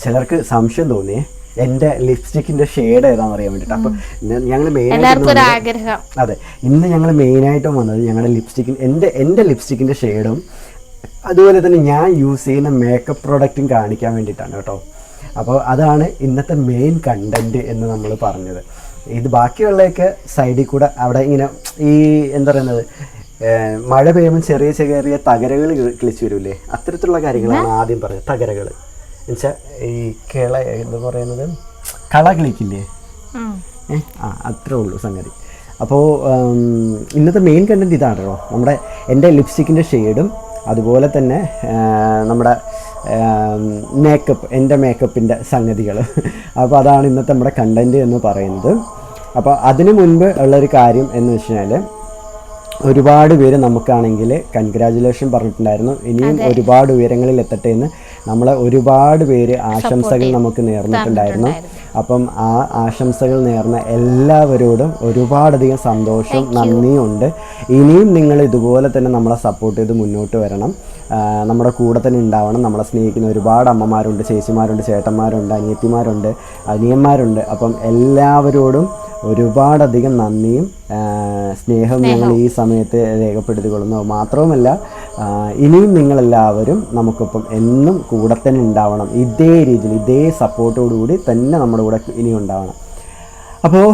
ചിലർക്ക് സംശയം തോന്നിയേ എന്റെ ലിപ്സ്റ്റിക്കിന്റെ ഷെയ്ഡ് ഏതാണെന്ന് അറിയാൻ വേണ്ടിയിട്ട് അപ്പോൾ ഞങ്ങൾ ആഗ്രഹം അതെ. ഇന്ന് ഞങ്ങൾ മെയിനായിട്ടും വന്നത് ഞങ്ങളുടെ ലിപ്സ്റ്റിക്കിന്റെ എന്റെ എന്റെ ലിപ്സ്റ്റിക്കിന്റെ ഷെയ്ഡും അതുപോലെ തന്നെ ഞാൻ യൂസ് ചെയ്യുന്ന മേക്കപ്പ് പ്രോഡക്റ്റും കാണിക്കാൻ വേണ്ടിയിട്ടാണ് കേട്ടോ. അപ്പോൾ അതാണ് ഇന്നത്തെ മെയിൻ കണ്ടന്റ് എന്ന് നമ്മൾ പറഞ്ഞത്. ഇത് ബാക്കിയുള്ളതൊക്കെ സൈഡിൽ കൂടെ അവിടെ ഇങ്ങനെ ഈ എന്താ പറയുന്നത് മഴ പെയ്യുമ്പോൾ ചെറിയ ചെറിയ തകരകൾ കിളിച്ചു വരില്ലേ? അത്തരത്തിലുള്ള കാര്യങ്ങളാണ് ആദ്യം പറയുന്നത് തകരകൾ. എന്നുവെച്ചാൽ ഈ കിള എന്ന് പറയുന്നത്? കള കിളിക്കില്ലേ. ഏ ആ അത്രേ ഉള്ളൂ സംഗതി. അപ്പോൾ ഇന്നത്തെ മെയിൻ കണ്ടന്റ് ഇതാണല്ലോ നമ്മുടെ എന്റെ ലിപ്സ്റ്റിക്കിന്റെ ഷെയ്ഡും അതുപോലെ തന്നെ നമ്മുടെ മേക്കപ്പ് എന്റെ മേക്കപ്പിന്റെ സംഗതികൾ അപ്പോൾ അതാണ് ഇന്നത്തെ നമ്മുടെ കണ്ടന്റ് എന്ന് പറയുന്നത്. അപ്പോൾ അതിനു മുൻപ് ഉള്ളൊരു കാര്യം എന്ന് വെച്ച് കഴിഞ്ഞാൽ ഒരുപാട് പേര് നമുക്കാണെങ്കിൽ കൺഗ്രാജുലേഷൻ പറഞ്ഞിട്ടുണ്ടായിരുന്നു. ഇനിയും ഒരുപാട് ഉയരങ്ങളിൽ എത്തട്ടെ എന്ന് നമ്മളെ ഒരുപാട് പേര് ആശംസകൾ നമുക്ക് നേർന്നിട്ടുണ്ടായിരുന്നു. അപ്പം ആ ആശംസകൾ നേർന്ന എല്ലാവരോടും ഒരുപാടധികം സന്തോഷം നന്ദിയുണ്ട്. ഇനിയും നിങ്ങൾ ഇതുപോലെ തന്നെ നമ്മളെ സപ്പോർട്ട് ചെയ്ത് മുന്നോട്ട് വരണം. നമ്മുടെ കൂടെ തന്നെ ഉണ്ടാവണം. നമ്മളെ സ്നേഹിക്കുന്ന ഒരുപാട് അമ്മമാരുണ്ട് ചേച്ചിമാരുണ്ട് ചേട്ടന്മാരുണ്ട് അനിയത്തിമാരുണ്ട് അനിയന്മാരുണ്ട്. അപ്പം എല്ലാവരോടും ഒരുപാടധികം നന്ദിയും സ്നേഹവും ഞങ്ങൾ ഈ സമയത്ത് രേഖപ്പെടുത്തിക്കൊള്ളുന്നു. മാത്രവുമല്ല ഇനിയും നിങ്ങളെല്ലാവരും നമുക്കൊപ്പം എന്നും കൂടെ തന്നെ ഉണ്ടാവണം. ഇതേ രീതിയിൽ ഇതേ സപ്പോർട്ടോടുകൂടി തന്നെ നമ്മുടെ കൂടെ ഇനിയും ഉണ്ടാവണം. അപ്പോൾ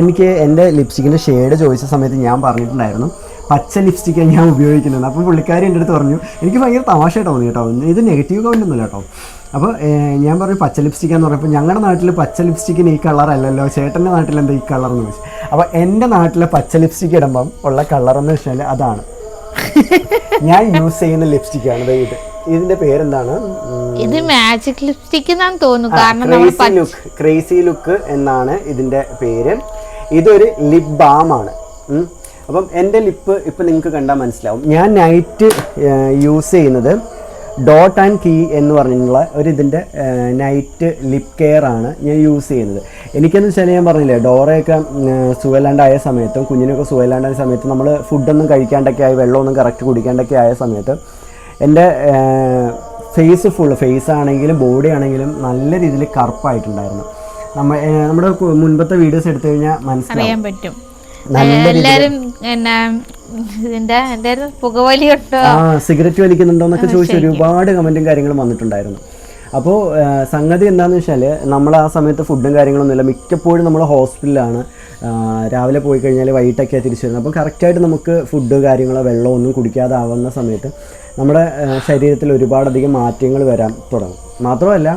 എനിക്ക് എന്റെ ലിപ്സ്റ്റിക്കിന്റെ ഷെയ്ഡ് ചോദിച്ച സമയത്ത് ഞാൻ പറഞ്ഞിട്ടുണ്ടായിരുന്നു. പച്ച ലിപ്സ്റ്റിക്കാണ് ഞാൻ ഉപയോഗിക്കുന്നത്. അപ്പം പുള്ളിക്കാരി എന്റെ അടുത്ത് പറഞ്ഞു എനിക്ക് ഭയങ്കര തമാശയായിട്ട് തോന്നി കേട്ടോ. ഇത് നെഗറ്റീവ് കമന്റ് ഒന്നുമില്ല കേട്ടോ. അപ്പോൾ ഞാൻ പറഞ്ഞു പച്ച ലിപ്സ്റ്റിക്കാന്ന് പറഞ്ഞപ്പോൾ ഞങ്ങളുടെ നാട്ടിൽ പച്ച ലിപ്സ്റ്റിക്കിന് ഈ കളറല്ലല്ലോ ചേട്ടന്റെ നാട്ടിൽ എന്താ ഈ കളർ എന്ന് ചോദിച്ചു. അപ്പോൾ എന്റെ നാട്ടിലെ പച്ച ലിപ്സ്റ്റിക്ക് ഇടുമ്പം ഉള്ള കളർ എന്ന് വെച്ചാൽ അതാണ്. ഞാൻ യൂസ് ചെയ്യുന്ന ലിപ്സ്റ്റിക്കാണ് ഇത്. ഇതിന്റെ പേരെന്താണ്? ഇത് മാജിക് ലിപ്സ്റ്റിക് എന്നാണ് തോന്നുന്നു. കാരണം ക്രേസി ലുക്ക് ക്രേസി ലുക്ക് എന്നാണ് ഇതിന്റെ പേര്. ഇതൊരു ലിപ് ബാം ആണ്. അപ്പം എന്റെ ലിപ്പ് ഇപ്പം നിങ്ങൾക്ക് കണ്ടാൽ മനസ്സിലാവും. ഞാൻ നൈറ്റ് യൂസ് ചെയ്യുന്നത് ഡോട്ട് ആൻഡ് കീ എന്ന് പറഞ്ഞിട്ടുള്ള ഒരു ഇതിന്റെ നൈറ്റ് ലിപ് കെയർ ആണ് ഞാൻ യൂസ് ചെയ്യുന്നത്. എനിക്കെന്ന് വെച്ചാൽ ഞാൻ പറഞ്ഞില്ലേ ഡോറയൊക്കെ സുഖമില്ലാണ്ടായ സമയത്തും കുഞ്ഞിനൊക്കെ സുഖമില്ലാണ്ടായ സമയത്തും നമ്മൾ ഫുഡൊന്നും കഴിക്കാണ്ടൊക്കെ ആയി വെള്ളമൊന്നും കറക്റ്റ് കുടിക്കാണ്ടൊക്കെ ആയ സമയത്ത് എന്റെ ഫേസ് ഫുള്ള് ഫേസ് ആണെങ്കിലും ബോഡി ആണെങ്കിലും നല്ല രീതിയിൽ കറുപ്പായിട്ടുണ്ടായിരുന്നു. നമ്മൾ നമ്മുടെ മുൻപത്തെ വീഡിയോസ് എടുത്തു കഴിഞ്ഞാൽ മനസ്സിലാവും. പറ്റും. നല്ല എല്ലാരും എന്നാ ഇതിന്റെ എന്തായിരുന്നു? പുകവലി ഉണ്ടോ സിഗരറ്റ് വലിക്കുന്നുണ്ടോ എന്നൊക്കെ ചോദിച്ച് ഒരുപാട് കമന്റും കാര്യങ്ങളും വന്നിട്ടുണ്ടായിരുന്നു. അപ്പോൾ സംഗതി എന്താണെന്ന് വെച്ചാൽ നമ്മൾ ആ സമയത്ത് ഫുഡും കാര്യങ്ങളൊന്നുമില്ല. മിക്കപ്പോഴും നമ്മൾ ഹോസ്പിറ്റലിലാണ്. രാവിലെ പോയി കഴിഞ്ഞാൽ വൈകിട്ടൊക്കെ തിരിച്ചു വരുന്നത്. അപ്പോൾ കറക്റ്റായിട്ട് നമുക്ക് ഫുഡ് കാര്യങ്ങളോ വെള്ളമോ ഒന്നും കുടിക്കാതെ ആവുന്ന സമയത്ത് നമ്മുടെ ശരീരത്തിൽ ഒരുപാടധികം മാറ്റങ്ങൾ വരാൻ തുടങ്ങും. മാത്രമല്ല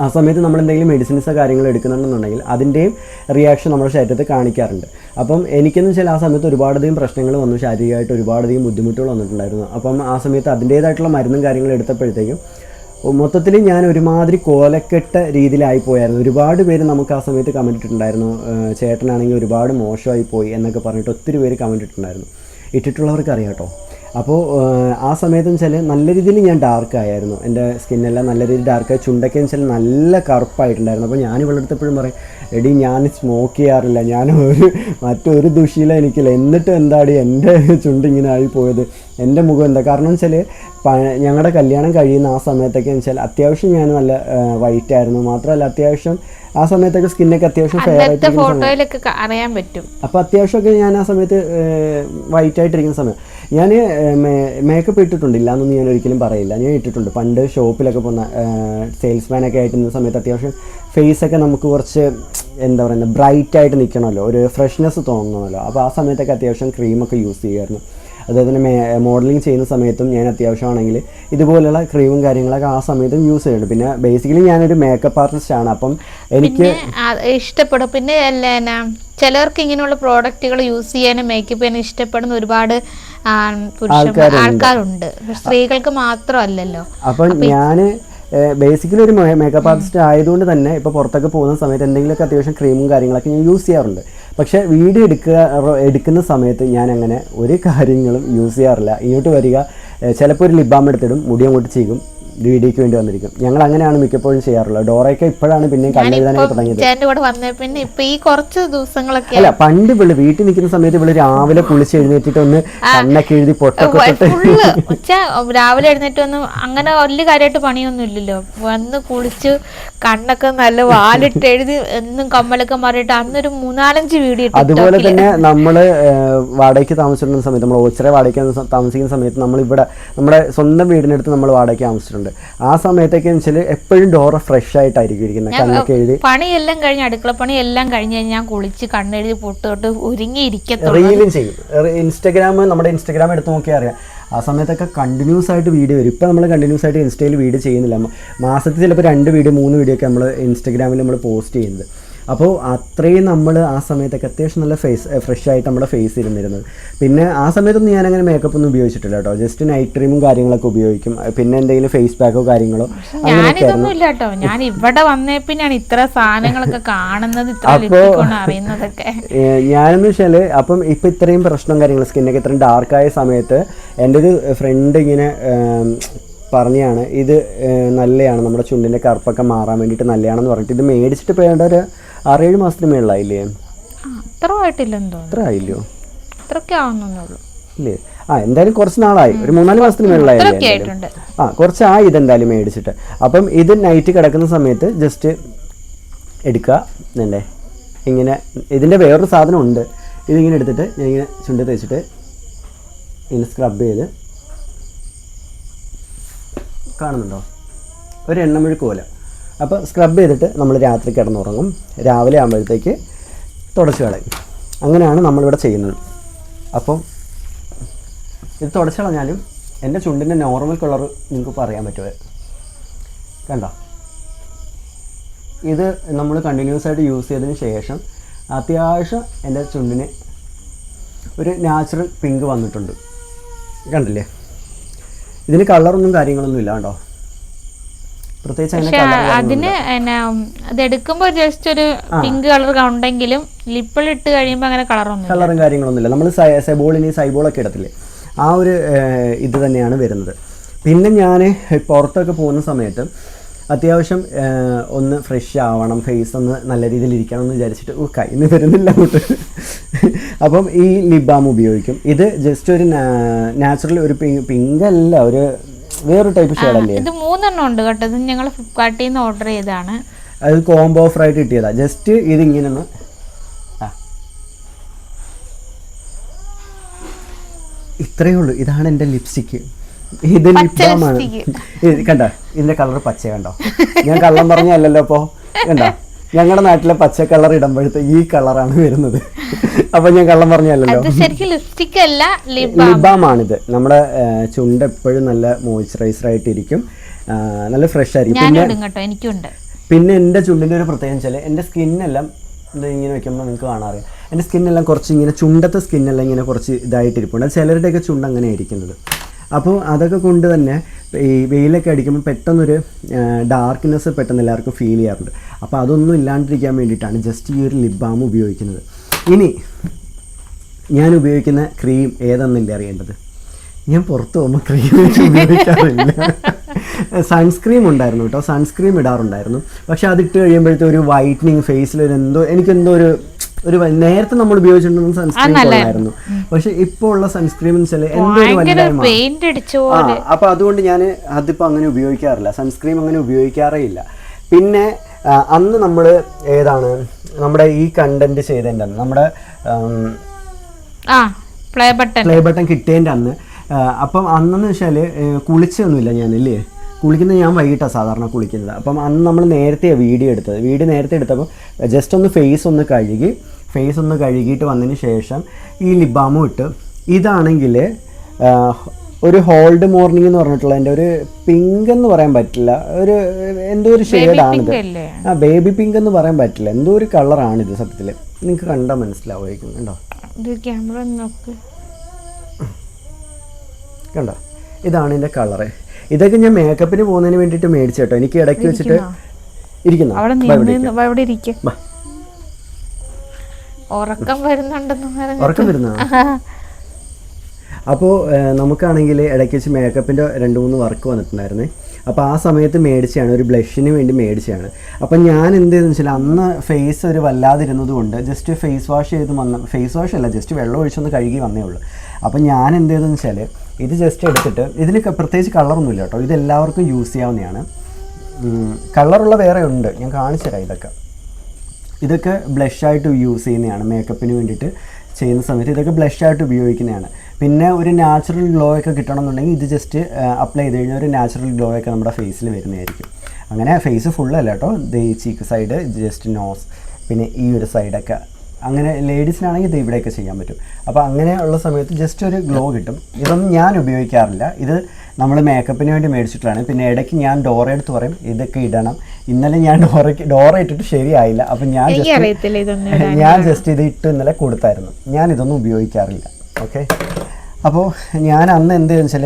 ആ സമയത്ത് നമ്മൾ എന്തെങ്കിലും മെഡിസിൻസോ കാര്യങ്ങൾ എടുക്കുന്നുണ്ടെന്നുണ്ടെങ്കിൽ അതിന്റെയും റിയാക്ഷൻ നമ്മുടെ ശരീരത്തിൽ കാണിക്കാറുണ്ട്. അപ്പം എനിക്കെന്ന് വെച്ചാൽ ആ സമയത്ത് ഒരുപാടധികം പ്രശ്നങ്ങൾ വന്നു. ശാരീരികമായിട്ട് ഒരുപാടധികം ബുദ്ധിമുട്ടുകൾ വന്നിട്ടുണ്ടായിരുന്നു. അപ്പം ആ സമയത്ത് അതിന്റേതായിട്ടുള്ള മരുന്നും കാര്യങ്ങളും എടുത്തപ്പോഴത്തേക്കും മൊത്തത്തിൽ ഞാൻ ഒരുമാതിരി കോലക്കെട്ട രീതിയിലായി പോയായിരുന്നു. ഒരുപാട് പേര് നമുക്ക് ആ സമയത്ത് കമന്റ് ഇട്ടിട്ടുണ്ടായിരുന്നു. ചേട്ടനാണെങ്കിൽ ഒരുപാട് മോശമായി പോയി എന്നൊക്കെ പറഞ്ഞിട്ട് ഒത്തിരി പേര് കമന്റ് ഇട്ടിട്ടുണ്ടായിരുന്നു. ഇട്ടിട്ടുള്ളവർക്ക് അറിയാം കേട്ടോ. അപ്പോൾ ആ സമയത്ത് വെച്ചാൽ നല്ല രീതിയിൽ ഞാൻ ഡാർക്ക് ആയിരുന്നു. എന്റെ സ്കിന്നെല്ലാം നല്ല രീതിയിൽ ഡാർക്കായി ചുണ്ടൊക്കെ വെച്ചാൽ നല്ല കറുപ്പായിട്ടുണ്ടായിരുന്നു. അപ്പോൾ ഞാൻ ഇവിടെ എടുത്തപ്പോഴും പറയും എടി ഞാൻ സ്മോക്ക് ചെയ്യാറില്ല. ഞാൻ ഒരു മറ്റൊരു ദുഷിയില എനിക്കില്ല. എന്നിട്ട് എന്താടി എന്റെ ചുണ്ടിങ്ങനെ ആയിപ്പോയത്? ആയി പോയത് എന്റെ മുഖം എന്താ? കാരണം വെച്ചാൽ ഞങ്ങളുടെ കല്യാണം കഴിയുന്ന ആ സമയത്തൊക്കെ എന്ന് വെച്ചാൽ അത്യാവശ്യം ഞാൻ നല്ല വൈറ്റ് ആയിരുന്നു. മാത്രമല്ല അത്യാവശ്യം ആ സമയത്തൊക്കെ സ്കിന്നൊക്കെ അത്യാവശ്യം ഫെയർ ആയിട്ട് ഫോട്ടോയിലൊക്കെ അറിയാൻ പറ്റും. അപ്പോൾ അത്യാവശ്യമൊക്കെ ഞാൻ ആ സമയത്ത് വൈറ്റ് ആയിട്ടിരിക്കുന്ന സമയം. ഞാൻ മേക്കപ്പ് ഇട്ടിട്ടുണ്ട്. ഇല്ലാന്നൊന്നും ഞാൻ ഒരിക്കലും പറയില്ല. ഞാൻ ഇട്ടിട്ടുണ്ട്. പണ്ട് ഷോപ്പിലൊക്കെ പോകുന്ന സെയിൽസ്മാനൊക്കെ ആയിട്ട് നിന്ന സമയത്ത് അത്യാവശ്യം ഫേസ് ഒക്കെ നമുക്ക് കുറച്ച് എന്താ പറയുന്നത് ബ്രൈറ്റ് ആയിട്ട് നിൽക്കണമല്ലോ ഒരു ഫ്രഷ്നെസ് തോന്നണമല്ലോ. അപ്പോൾ ആ സമയത്തൊക്കെ അത്യാവശ്യം ക്രീമൊക്കെ യൂസ് ചെയ്യുമായിരുന്നു. അതുപോലെ തന്നെ മോഡലിംഗ് ചെയ്യുന്ന സമയത്തും ഞാൻ അത്യാവശ്യമാണെങ്കിൽ ഇതുപോലെയുള്ള ക്രീമും കാര്യങ്ങളൊക്കെ ആ സമയത്തും യൂസ് ചെയ്യുന്നുണ്ട്. പിന്നെ ബേസിക്കലി ഞാനൊരു മേക്കപ്പ് ആർട്ടിസ്റ്റ് ആണ്. അപ്പം എനിക്ക് ഇഷ്ടപ്പെടും. പിന്നെ എന്നാ ചിലർക്ക് ഇങ്ങനെയുള്ള പ്രോഡക്റ്റുകൾ യൂസ് ചെയ്യാനും മേക്കപ്പ് ചെയ്യാനും ഇഷ്ടപ്പെടുന്ന ഒരുപാട് ആൾക്കാരുണ്ട്. സ്ത്രീകൾക്ക് മാത്രമല്ലല്ലോ. അപ്പം ഞാൻ ബേസിക്കലി ഒരു മേക്കപ്പ് ആർട്ടിസ്റ്റ് ആയതുകൊണ്ട് തന്നെ ഇപ്പോൾ പുറത്തൊക്കെ പോകുന്ന സമയത്ത് എന്തെങ്കിലുമൊക്കെ അത്യാവശ്യം ക്രീമും കാര്യങ്ങളൊക്കെ ഞാൻ യൂസ് ചെയ്യാറുണ്ട്. പക്ഷേ വീഡിയോ എടുക്കുക എടുക്കുന്ന സമയത്ത് ഞാൻ അങ്ങനെ ഒരു <laughs> കാര്യങ്ങളും യൂസ് ചെയ്യാറില്ല. ഇങ്ങോട്ട് വരിക ചിലപ്പോൾ ഒരു ലിബാം എടുത്തിടും മുടി അങ്ങോട്ട് ചെയ്യും വീഡിയോയ്ക്ക് വേണ്ടി വന്നിരിക്കും. ഞങ്ങൾ അങ്ങനെയാണ് മിക്കപ്പോഴും ചെയ്യാറുള്ളത്. ഡോറയൊക്കെ ഇപ്പോഴാണ് പിന്നെയും കണ്ണെഴുതാനൊക്കെ തുടങ്ങിയത്. ചേട്ടന്റെ കൂടെ വന്ന പിന്നെ ഇപ്പൊ ഈ കുറച്ച് ദിവസങ്ങളൊക്കെ അല്ല പണ്ട് ഇവൾ വീട്ടിൽ നിൽക്കുന്ന സമയത്ത് ഇവൾ രാവിലെ കുളിച്ച് എഴുന്നേറ്റിട്ട് ഒന്ന് കണ്ണൊക്കെ എഴുതി പൊട്ടൊക്കെ തൊട്ട് രാവിലെ എഴുന്നേറ്റ് ഒന്നും അങ്ങനെ വലിയ കാര്യമായിട്ട് പണിയൊന്നും ഇല്ലല്ലോ. വന്ന് കുളിച്ച് കണ്ണൊക്കെ നല്ല വാലിട്ട് എഴുതി എന്നും കമ്മലൊക്കെ മാറിയിട്ട് അന്നൊരു മൂന്നാലഞ്ച് വീഡിയോ അതുപോലെ തന്നെ നമ്മൾ വാടകയ്ക്ക് താമസിച്ചിരുന്ന സമയത്ത് നമ്മൾ ഓച്ചിറ വാടകയ്ക്ക് താമസിക്കുന്ന സമയത്ത് നമ്മൾ ഇവിടെ നമ്മുടെ സ്വന്തം വീടിനടുത്ത് നമ്മൾ വാടകയ്ക്ക് താമസിച്ചിട്ടുണ്ട്. ആ സമയത്തൊക്കെ വെച്ചാൽ എപ്പോഴും ഡോറ ഫ്രഷ് ആയിട്ടായിരിക്കും ഇരിക്കുന്നത് കണ്ണൊക്കെ എഴുതി. പണിയെല്ലാം കഴിഞ്ഞ് അടുക്കള പണി എല്ലാം കഴിഞ്ഞ് ഞാൻ കുളിച്ച് കണ്ണെഴുതി പൊട്ട് തൊട്ട് ഒരുങ്ങി ഇരിക്കത്തുള്ളൂ റീലും ചെയ്യും ഇൻസ്റ്റാഗ്രാം നമ്മുടെ ഇൻസ്റ്റാഗ്രാം എടുത്ത് നോക്കിയാൽ അറിയാം. ആ സമയത്തൊക്കെ കണ്ടിന്യൂസ് ആയിട്ട് വീഡിയോ വരും. ഇപ്പം നമ്മൾ കണ്ടിന്യൂസ് ആയിട്ട് ഇൻസ്റ്റയിൽ വീഡിയോ ചെയ്യുന്നില്ല. മാസത്തിൽ ചിലപ്പോൾ രണ്ട് വീഡിയോ മൂന്ന് വീഡിയോ ഒക്കെ നമ്മൾ ഇൻസ്റ്റാഗ്രാമിൽ നമ്മൾ പോസ്റ്റ് ചെയ്യുന്നത്. അപ്പോൾ അത്രയും നമ്മൾ ആ സമയത്തൊക്കെ അത്യാവശ്യം നല്ല ഫേസ് ഫ്രഷ് ആയിട്ട് നമ്മുടെ ഫേസ് ഇരുന്നിരുന്നത്. പിന്നെ ആ സമയത്തൊന്നും ഞാൻ അങ്ങനെ മേക്കപ്പ് ഒന്നും ഉപയോഗിച്ചിട്ടില്ല കേട്ടോ. ജസ്റ്റ് നൈറ്റ് ക്രീമും കാര്യങ്ങളൊക്കെ ഉപയോഗിക്കും. പിന്നെ എന്തെങ്കിലും ഫേസ് പാക്കോ കാര്യങ്ങളോ ഞാനിതൊന്നും ഇല്ല കേട്ടോ. ഞാൻ ഇവിടെ വന്നേ ഞാൻ ഇത്ര സാധനങ്ങളൊക്കെ കാണുന്നത് ഏഹ് ഞാനെന്ന് വെച്ചാൽ അപ്പം ഇപ്പം ഇത്രയും പ്രശ്നം കാര്യങ്ങൾ സ്കിന്നൊക്കെ ഇത്രയും ഡാർക്കായ സമയത്ത് എന്റെ ഒരു ഫ്രണ്ട് ഇങ്ങനെ പറഞ്ഞാണ് ഇത് നല്ലതാണ് നമ്മുടെ ചുണ്ടിന്റെ കറുപ്പൊക്കെ മാറാൻ വേണ്ടിയിട്ട് നല്ലതാണെന്ന് പറഞ്ഞിട്ട്. ഇത് മേടിച്ചിട്ട് പോയേണ്ട ഒരു ആറേഴ് മാസത്തിന് മേളിലായില്ലേ? അത്ര അത്ര ആയില്ലോ അത്രയൊക്കെ ആവുന്നുള്ളൂ ഇല്ലേ? ആ എന്തായാലും കുറച്ച് നാളായി. ഒരു മൂന്നാൽ മാസത്തിന് മേളിലായില്ലേ? ആ കുറച്ചായി ഇതെന്തായാലും മേടിച്ചിട്ട്. അപ്പം ഇത് നൈറ്റ് കിടക്കുന്ന സമയത്ത് ജസ്റ്റ് എടുക്കുക എന്നല്ലേ ഇങ്ങനെ ഇതിന്റെ വേറൊരു സാധനം ഉണ്ട് ഇതിങ്ങനെ എടുത്തിട്ട് ഞാൻ ഇങ്ങനെ ചുണ്ടി തേച്ചിട്ട് ഇങ്ങനെ സ്ക്രബ് ചെയ്ത് കാണുന്നുണ്ടോ? ഒരു എണ്ണമെഴുക്ക് പോലെ. അപ്പോൾ സ്ക്രബ് ചെയ്തിട്ട് നമ്മൾ രാത്രി കിടന്നുറങ്ങും. രാവിലെ ആകുമ്പോഴത്തേക്ക് തുടച്ച് കളയും. അങ്ങനെയാണ് നമ്മളിവിടെ ചെയ്യുന്നത്. അപ്പോൾ ഇത് തുടച്ച് കളഞ്ഞാലും എന്റെ ചുണ്ടിന്റെ നോർമൽ കളർ നിങ്ങൾക്ക് പറയാൻ പറ്റുമോ? കണ്ടോ? ഇത് നമ്മൾ കണ്ടിന്യൂസ് ആയിട്ട് യൂസ് ചെയ്തതിന് ശേഷം അത്യാവശ്യം എന്റെ ചുണ്ടിന് ഒരു നാച്ചുറൽ പിങ്ക് വന്നിട്ടുണ്ട്. കണ്ടില്ലേ? ഇതിന് കളറൊന്നും കാര്യങ്ങളൊന്നും ഇല്ല കേട്ടോ പ്രത്യേകിച്ച് അതിന് എന്നാ അത് എടുക്കുമ്പോ ജസ്റ്റ് ഒരു പിങ്ക് കളർ ഉണ്ടെങ്കിലും ലിപ്പിൾ ഇട്ട് കഴിയുമ്പോ അങ്ങനെ കളറൊന്നും കളറും കാര്യങ്ങളൊന്നും ഇല്ല. നമ്മൾ സെബോളിന് സൈബോളൊക്കെ ഇടത്തില്ലേ? ആ ഒരു ഇത് തന്നെയാണ് വരുന്നത്. പിന്നെ ഞാൻ പുറത്തൊക്കെ പോകുന്ന സമയത്ത് അത്യാവശ്യം ഒന്ന് ഫ്രഷ് ആവണം ഫേസ് ഒന്ന് നല്ല രീതിയിൽ ഇരിക്കണം എന്ന് വിചാരിച്ചിട്ട് ഓ കയ്യിൽ വരുന്നില്ല അങ്ങോട്ട്. അപ്പം ഈ ലിപ് ബാം ഉപയോഗിക്കും. ഇത് ജസ്റ്റ് ഒരു നാച്ചുറൽ ഒരു പിങ്ക് അല്ല ഒരു വേറൊരു ടൈപ്പ് ഷെയ്ഡല്ലേ ഇത് മൂന്നെണ്ണം ഉണ്ട് കേട്ടോ. ഇത് ഞങ്ങൾ ഫ്ലിപ്കാർട്ടിൽ നിന്ന് ഓർഡർ ചെയ്തതാണ്. അത് കോംബോ ഓഫർ ആയിട്ട് കിട്ടിയതാ. ജസ്റ്റ് ഇത് ഇങ്ങനെ ഒന്ന് ഇത്രയേ ഉള്ളൂ. ഇതാണ് എന്റെ ലിപ്സ്റ്റിക്ക് ഇത് ലിപ്ബാമാണ് കണ്ട? ഇതിന്റെ കളർ പച്ച കണ്ടോ? ഞാൻ കള്ളം പറഞ്ഞല്ലോ അപ്പോ കണ്ടോ? ഞങ്ങളുടെ നാട്ടിലെ പച്ച കളർ ഇടുമ്പോഴത്തെ ഈ കളറാണ് വരുന്നത്. അപ്പൊ ഞാൻ കള്ളം പറഞ്ഞല്ലോ ലിപ്സ്റ്റിക് അല്ല ലിപ് ലിബാമാണിത്. നമ്മുടെ ചുണ്ട് എപ്പോഴും നല്ല മോയ്സ്ചറൈസർ ആയിട്ടിരിക്കും. നല്ല ഫ്രഷ് ആയിരിക്കും. പിന്നെ എന്റെ ചുണ്ടിന്റെ പിന്നെ എന്റെ ചുണ്ടിന്റെ ഒരു പ്രത്യേകം വെച്ചാൽ എന്റെ സ്കിന്നെല്ലാം ഇത് ഇങ്ങനെ വെക്കുമ്പോൾ നിങ്ങൾക്ക് കാണാറിയാം. എന്റെ സ്കിന്നെല്ലാം കുറച്ച് ഇങ്ങനെ ചുണ്ടത്തെ സ്കിന്നെല്ലാം ഇങ്ങനെ കുറച്ച് ഇതായിട്ടിരിപ്പുണ്ട്. ചിലരുടെയൊക്കെ ചുണ്ട് അങ്ങനെ ഇരിക്കുന്നത് അപ്പോൾ അതൊക്കെ കൊണ്ട് തന്നെ ഈ വെയിലൊക്കെ അടിക്കുമ്പോൾ പെട്ടെന്നൊരു ഡാർക്ക്നെസ് പെട്ടെന്ന് എല്ലാവർക്കും ഫീൽ ചെയ്യാറുണ്ട്. അപ്പോൾ അതൊന്നും ഇല്ലാണ്ടിരിക്കാൻ വേണ്ടിയിട്ടാണ് ജസ്റ്റ് ഈ ഒരു ലിപ് ബാം ഉപയോഗിക്കുന്നത്. ഇനി ഞാൻ ഉപയോഗിക്കുന്ന ക്രീം ഏതെന്നല്ലേ അറിയേണ്ടത്? ഞാൻ പുറത്ത് പോകുമ്പോൾ ക്രീം ഉപയോഗിക്കാറില്ല. സൺസ്ക്രീം ഉണ്ടായിരുന്നു കേട്ടോ. സൺസ്ക്രീം ഇടാറുണ്ടായിരുന്നു. പക്ഷേ അതിട്ട് കഴിയുമ്പോഴത്തെ ഒരു വൈറ്റനിങ് ഫേസിൽ ഒരു എന്തോ എനിക്കെന്തോ ഒരു ഒരു നേരത്തെ നമ്മൾ ഉപയോഗിച്ചിട്ടുണ്ടെന്ന് സൺസ്ക്രീൻ കൊള്ളായിരുന്നു. പക്ഷെ ഇപ്പോൾ ഉള്ള സൺസ്ക്രീൻ എന്ന് വെച്ചാൽ എന്തോ ഒരു അപ്പൊ അതുകൊണ്ട് ഞാൻ അതിപ്പോ അങ്ങനെ ഉപയോഗിക്കാറില്ല. സൺസ്ക്രീം അങ്ങനെ ഉപയോഗിക്കാറേ ഇല്ല. പിന്നെ അന്ന് നമ്മൾ ഏതാണ് നമ്മുടെ ഈ കണ്ടന്റ് ചെയ്തതിന്റെ അന്ന് നമ്മുടെ പ്ലേ ബട്ടൺ പ്ലേ ബട്ടൺ കിട്ടിയതിന്റെ അന്ന് അപ്പം അന്നെന്ന് വെച്ചാൽ കുളിച്ചൊന്നുമില്ല ഞാനല്ലേ? കുളിക്കുന്നത് ഞാൻ വൈകിട്ടാണ് സാധാരണ കുളിക്കുന്നത്. അപ്പം അന്ന് നമ്മൾ നേരത്തെ വീഡിയോ എടുത്തത്. വീഡിയോ നേരത്തെ എടുത്തപ്പോൾ ജസ്റ്റ് ഒന്ന് ഫേസ് ഒന്ന് കഴുകി ഫേസ് ഒന്ന് കഴുകിയിട്ട് വന്നതിന് ശേഷം ഈ ലിബാമും ഇട്ട് ഇതാണെങ്കിൽ ഒരു ഹോൾഡ് മോർണിംഗ് എന്ന് പറഞ്ഞിട്ടുള്ള എന്റെ ഒരു പിങ്ക് എന്ന് പറയാൻ പറ്റില്ല. ഒരു എന്തോ ഒരു ഷെയ്ഡാണിത് ആ ബേബി പിങ്ക് എന്ന് പറയാൻ പറ്റില്ല. എന്തോ ഒരു കളറാണിത് സത്യത്തിൽ നിങ്ങൾക്ക് കണ്ടാൽ മനസ്സിലാവുമായിരിക്കും കണ്ടോ കണ്ടോ? ഇതാണ് ഇതിന്റെ കളറ് ഇതൊക്കെ ഞാൻ മേക്കപ്പിന് പോകുന്നതിന് വേണ്ടിയിട്ട് മേടിച്ചു കേട്ടോ. എനിക്ക് ഇടയ്ക്ക് വെച്ചിട്ട് ഇരിക്കുന്നു? ഉറക്കം വരുന്നുണ്ടെന്ന് ഉറക്കം വരുന്നോ? അപ്പോൾ നമുക്കാണെങ്കിൽ ഇടയ്ക്ക് വെച്ച് മേക്കപ്പിന്റെ രണ്ട് മൂന്ന് വർക്ക് വന്നിട്ടുണ്ടായിരുന്നേ. അപ്പോൾ ആ സമയത്ത് മേടിച്ചതാണ്. ഒരു ബ്ലഷിന് വേണ്ടി മേടിച്ചതാണ്. അപ്പം ഞാൻ എന്ത് ചെയ്തെന്ന് വെച്ചാൽ അന്ന് ഫേസ് ഒരു വല്ലാതിരുന്നത് കൊണ്ട് ജസ്റ്റ് ഫേസ് വാഷ് ചെയ്ത് വന്ന ഫേസ് വാഷ് അല്ല ജസ്റ്റ് വെള്ളം ഒഴിച്ചൊന്ന് കഴുകി വന്നേ ഉള്ളൂ. അപ്പം ഞാൻ എന്ത് ചെയ്തെന്ന് വെച്ചാൽ ഇത് ജസ്റ്റ് എടുത്തിട്ട് ഇതിന് പ്രത്യേകിച്ച് കളറൊന്നുമില്ല കേട്ടോ. ഇത് എല്ലാവർക്കും യൂസ് ചെയ്യാവുന്നതാണ്. കളറുള്ള വേറെ ഉണ്ട്. ഞാൻ കാണിച്ചു തരാം ഇതൊക്കെ. ഇതൊക്കെ ബ്ലഷായിട്ട് യൂസ് ചെയ്യുന്നതാണ്. മേക്കപ്പിന് വേണ്ടിയിട്ട് ചെയ്യുന്ന സമയത്ത് ഇതൊക്കെ ബ്ലഷായിട്ട് ഉപയോഗിക്കുന്നതാണ്. പിന്നെ ഒരു നാച്ചുറൽ ഗ്ലോ ഒക്കെ കിട്ടണമെന്നുണ്ടെങ്കിൽ ഇത് ജസ്റ്റ് അപ്ലൈ ചെയ്ത് കഴിഞ്ഞാൽ ഒരു നാച്ചുറൽ ഗ്ലോ ഒക്കെ നമ്മുടെ ഫേസിൽ വരുന്നതായിരിക്കും. അങ്ങനെ ഫേസ് ഫുള്ളല്ല കേട്ടോ. ദേ ഈ ചീക്ക് സൈഡ് ജസ്റ്റ് നോസ് പിന്നെ ഈ ഒരു സൈഡൊക്കെ അങ്ങനെ ലേഡീസിനാണെങ്കിൽ ഇത് ഇവിടെയൊക്കെ ചെയ്യാൻ പറ്റും. അപ്പോൾ അങ്ങനെ ഉള്ള സമയത്ത് ജസ്റ്റ് ഒരു ഗ്ലോ കിട്ടും. ഇതൊന്നും ഞാൻ ഉപയോഗിക്കാറില്ല. ഇത് നമ്മൾ മേക്കപ്പിന് വേണ്ടി മേടിച്ചിട്ടുള്ളതാണ് പിന്നെ ഇടയ്ക്ക് ഞാൻ ഡോറ എടുത്ത് പറയും ഇതൊക്കെ ഇടണം. ഇന്നലെ ഞാൻ ഡോറയ്ക്ക് ഡോറ ഇട്ടിട്ട് ശരിയായില്ല. അപ്പം ഞാൻ ഇതൊന്നും <laughs> ഞാൻ ജസ്റ്റ് ഇത് ഇട്ട് ഇന്നലെ കൊടുത്തായിരുന്നു. ഞാൻ ഇതൊന്നും ഉപയോഗിക്കാറില്ല. ഓക്കെ അപ്പോൾ ഞാൻ അന്ന് എന്ത് വെച്ചാൽ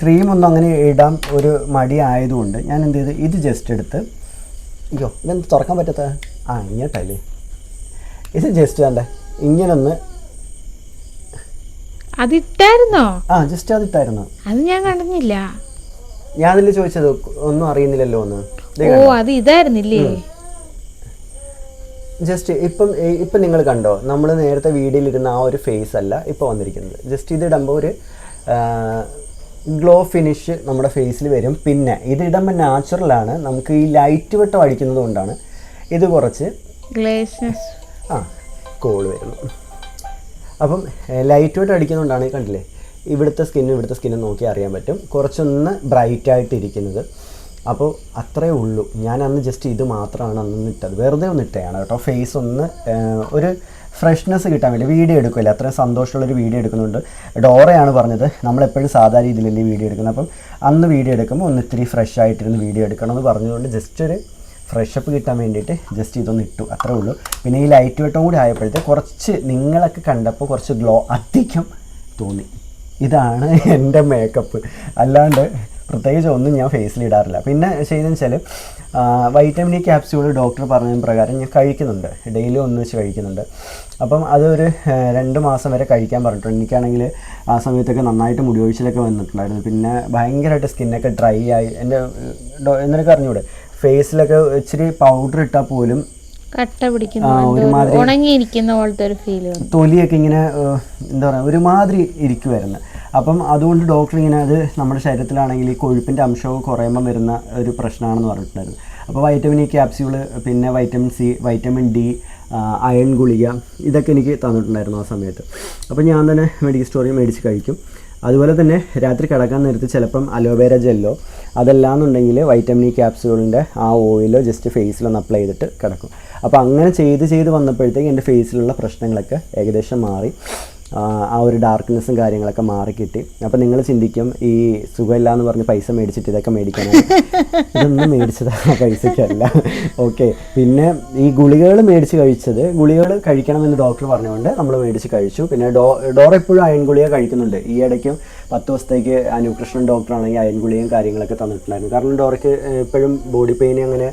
ക്രീമൊന്നും അങ്ങനെ ഇടാൻ ഒരു മടി ആയതുകൊണ്ട് ഞാൻ എന്ത് ചെയ്തു ഇത് ജസ്റ്റ് എടുത്ത് അയ്യോ ഇതെന്ത് തുറക്കാൻ പറ്റാത്ത? ആ ഇങ്ങോട്ടല്ലേ. ഇത് ജസ്റ്റ് കണ്ടേ ഇങ്ങനൊന്ന്. അതിട്ടായിരുന്നോ? ആ ജസ്റ്റ് അതിട്ടായിരുന്നു. അത് ഞാൻ കണ്ടില്ല ഞാൻ അതിൽ ചോദിച്ചത് ഒന്നും അറിയുന്നില്ലല്ലോ ഒന്ന് ഓ അത് ഇതായിരുന്നില്ലേ? ജസ്റ്റ് ഇപ്പം ഇപ്പം നിങ്ങൾ കണ്ടോ? നമ്മൾ നേരത്തെ വീടിലിരുന്ന ആ ഒരു ഫേസ് അല്ല ഇപ്പോൾ വന്നിരിക്കുന്നത്. ജസ്റ്റ് ഇതിടുമ്പോൾ ഒരു ഗ്ലോ ഫിനിഷ് നമ്മുടെ ഫേസിൽ വരും. പിന്നെ ഇതിടുമ്പോൾ നാച്ചുറലാണ് നമുക്ക് ഈ ലൈറ്റ് വെട്ടം അടിക്കുന്നത് കൊണ്ടാണ് ഇത് കുറച്ച് ആ കോൾ വരുന്നു അപ്പം ലൈറ്റ് വെയിറ്റ് അടിക്കുന്നതുകൊണ്ടാണ് കണ്ടില്ലേ? ഇവിടുത്തെ സ്കിന്നും ഇവിടുത്തെ സ്കിന്നും നോക്കി അറിയാൻ പറ്റും. കുറച്ചൊന്ന് ബ്രൈറ്റ് ആയിട്ട് ഇരിക്കുന്നത്. അപ്പോൾ അത്രേ ഉള്ളൂ. ഞാൻ അന്ന് ജസ്റ്റ് ഇത് മാത്രമാണ് അന്ന് ഇട്ടത്. വെറുതെ ഒന്ന് ഇട്ടതാണ് കേട്ടോ. ഫേസ് ഒന്ന് ഒരു ഫ്രഷ്നെസ് കിട്ടാൻ വേണ്ടി വീഡിയോ എടുക്കില്ല അത്രയും സന്തോഷമുള്ളൊരു വീഡിയോ എടുക്കുന്നുണ്ട്. ഡോറയാണ് പറഞ്ഞത്. നമ്മളെപ്പോഴും സാധാരണ രീതിയിലല്ലേ വീഡിയോ എടുക്കുന്നത്. അപ്പം അന്ന് വീഡിയോ എടുക്കുമ്പോൾ ഒന്ന് ഇത്തിരി ഫ്രഷ് ആയിട്ടിരുന്ന് വീഡിയോ എടുക്കണം എന്ന് പറഞ്ഞുകൊണ്ട് ജസ്റ്റ് ഒരു ഫ്രഷപ്പ് കിട്ടാൻ വേണ്ടിയിട്ട് ജസ്റ്റ് ഇതൊന്ന് ഇട്ടു. അത്രേ ഉള്ളൂ. പിന്നെ ഈ ലൈറ്റ് വെട്ടം കൂടി ആയപ്പോഴത്തെ കുറച്ച് നിങ്ങളൊക്കെ കണ്ടപ്പോൾ കുറച്ച് ഗ്ലോ അധികം തോന്നി. ഇതാണ് എന്റെ മേക്കപ്പ് അല്ലാണ്ട് പ്രത്യേകിച്ച് ഒന്നും ഞാൻ ഫേസിൽ ഇടാറില്ല. പിന്നെ ചെയ്തെന്ന് വെച്ചാൽ വൈറ്റമിൻ ഇ ക്യാപ്സ്യൂൾ ഡോക്ടർ പറഞ്ഞ പ്രകാരം ഞാൻ കഴിക്കുന്നുണ്ട്. ഡെയിലി ഒന്ന് വെച്ച് കഴിക്കുന്നുണ്ട്. അപ്പം അതൊരു രണ്ട് മാസം വരെ കഴിക്കാൻ പറഞ്ഞിട്ടുണ്ട്. എനിക്കാണെങ്കിൽ ആ സമയത്തൊക്കെ നന്നായിട്ട് മുടി ഒഴിച്ചിലൊക്കെ വന്നിട്ടുണ്ടായിരുന്നു. പിന്നെ ഭയങ്കരമായിട്ട് സ്കിന്നൊക്കെ ഡ്രൈ ആയി. എന്റെ എന്നൊക്കെ അറിഞ്ഞുകൂടെ ഫേസിലൊക്കെ ഇച്ചിരി പൗഡർ ഇട്ടാൽ പോലും കട്ട പിടിക്കുന്ന ആ, എന്തോ ഒരുമാതിരി- ഉണങ്ങിയിരിക്കുന്ന പോലത്തെ ഒരു ഫീൽ വന്നു. തൊലിയൊക്കെ ഇങ്ങനെ എന്താ പറയുക ഒരുമാതിരി ഇരിക്കുമായിരുന്നു അപ്പം അതുകൊണ്ട് ഡോക്ടർ ഇങ്ങനെ അത് നമ്മുടെ ശരീരത്തിലാണെങ്കിൽ ഈ കൊഴുപ്പിന്റെ അംശവും കുറയുമ്പം വരുന്ന ഒരു പ്രശ്നമാണെന്ന് പറഞ്ഞിട്ടുണ്ടായിരുന്നു. അപ്പോൾ വൈറ്റമിൻ ഇ ക്യാപ്സ്യൂൾ പിന്നെ vitamin C vitamin D iron ഗുളിക ഇതൊക്കെ എനിക്ക് തന്നിട്ടുണ്ടായിരുന്നു ആ സമയത്ത്. അപ്പോൾ ഞാൻ തന്നെ മെഡിക്കൽ സ്റ്റോറിൽ മേടിച്ച് കഴിക്കും. അതുപോലെ തന്നെ രാത്രി കിടക്കാൻ നേരത്ത് ചിലപ്പം അലോവേര ജെല്ലോ അതല്ലാന്നുണ്ടെങ്കിൽ വൈറ്റമിൻ ഇ ക്യാപ്സ്യൂളിന്റെ ആ ഓയിലോ ജസ്റ്റ് ഫേസിലൊന്ന് അപ്ലൈ ചെയ്തിട്ട് കിടക്കും. അപ്പോൾ അങ്ങനെ ചെയ്ത് ചെയ്ത് വന്നപ്പോഴത്തേക്ക് എന്റെ ഫേസിലുള്ള പ്രശ്നങ്ങളൊക്കെ ഏകദേശം മാറി. ആ, ഒരു ഡാർക്ക്നെസ്സും കാര്യങ്ങളൊക്കെ മാറി കിട്ടി അപ്പോൾ നിങ്ങൾ ചിന്തിക്കും ഈ സുഖമില്ല എന്ന് പറഞ്ഞ് പൈസ മേടിച്ചിട്ട് ഇതൊക്കെ മേടിക്കാനാണ് ഇതൊന്നും മേടിച്ചത് ആ പൈസയ്ക്കല്ല ഓക്കെ. പിന്നെ ഈ ഗുളികകൾ മേടിച്ച് കഴിച്ചത് ഗുളികകൾ കഴിക്കണമെന്ന് ഡോക്ടർ പറഞ്ഞുകൊണ്ട് നമ്മൾ മേടിച്ച് കഴിച്ചു. പിന്നെ ഡോ ഡോർ എപ്പോഴും അയൺ ഗുളിക കഴിക്കുന്നുണ്ട്. ഈ ഇടയ്ക്കും പത്ത് ദിവസത്തേക്ക് അനുകൃഷ്ണൻ ഡോക്ടറാണെങ്കിൽ അയൺ ഗുളികയും കാര്യങ്ങളൊക്കെ തന്നിട്ടുണ്ടായിരുന്നു. കാരണം ഡോറയ്ക്ക് എപ്പോഴും ബോഡി പെയിൻ അങ്ങനെ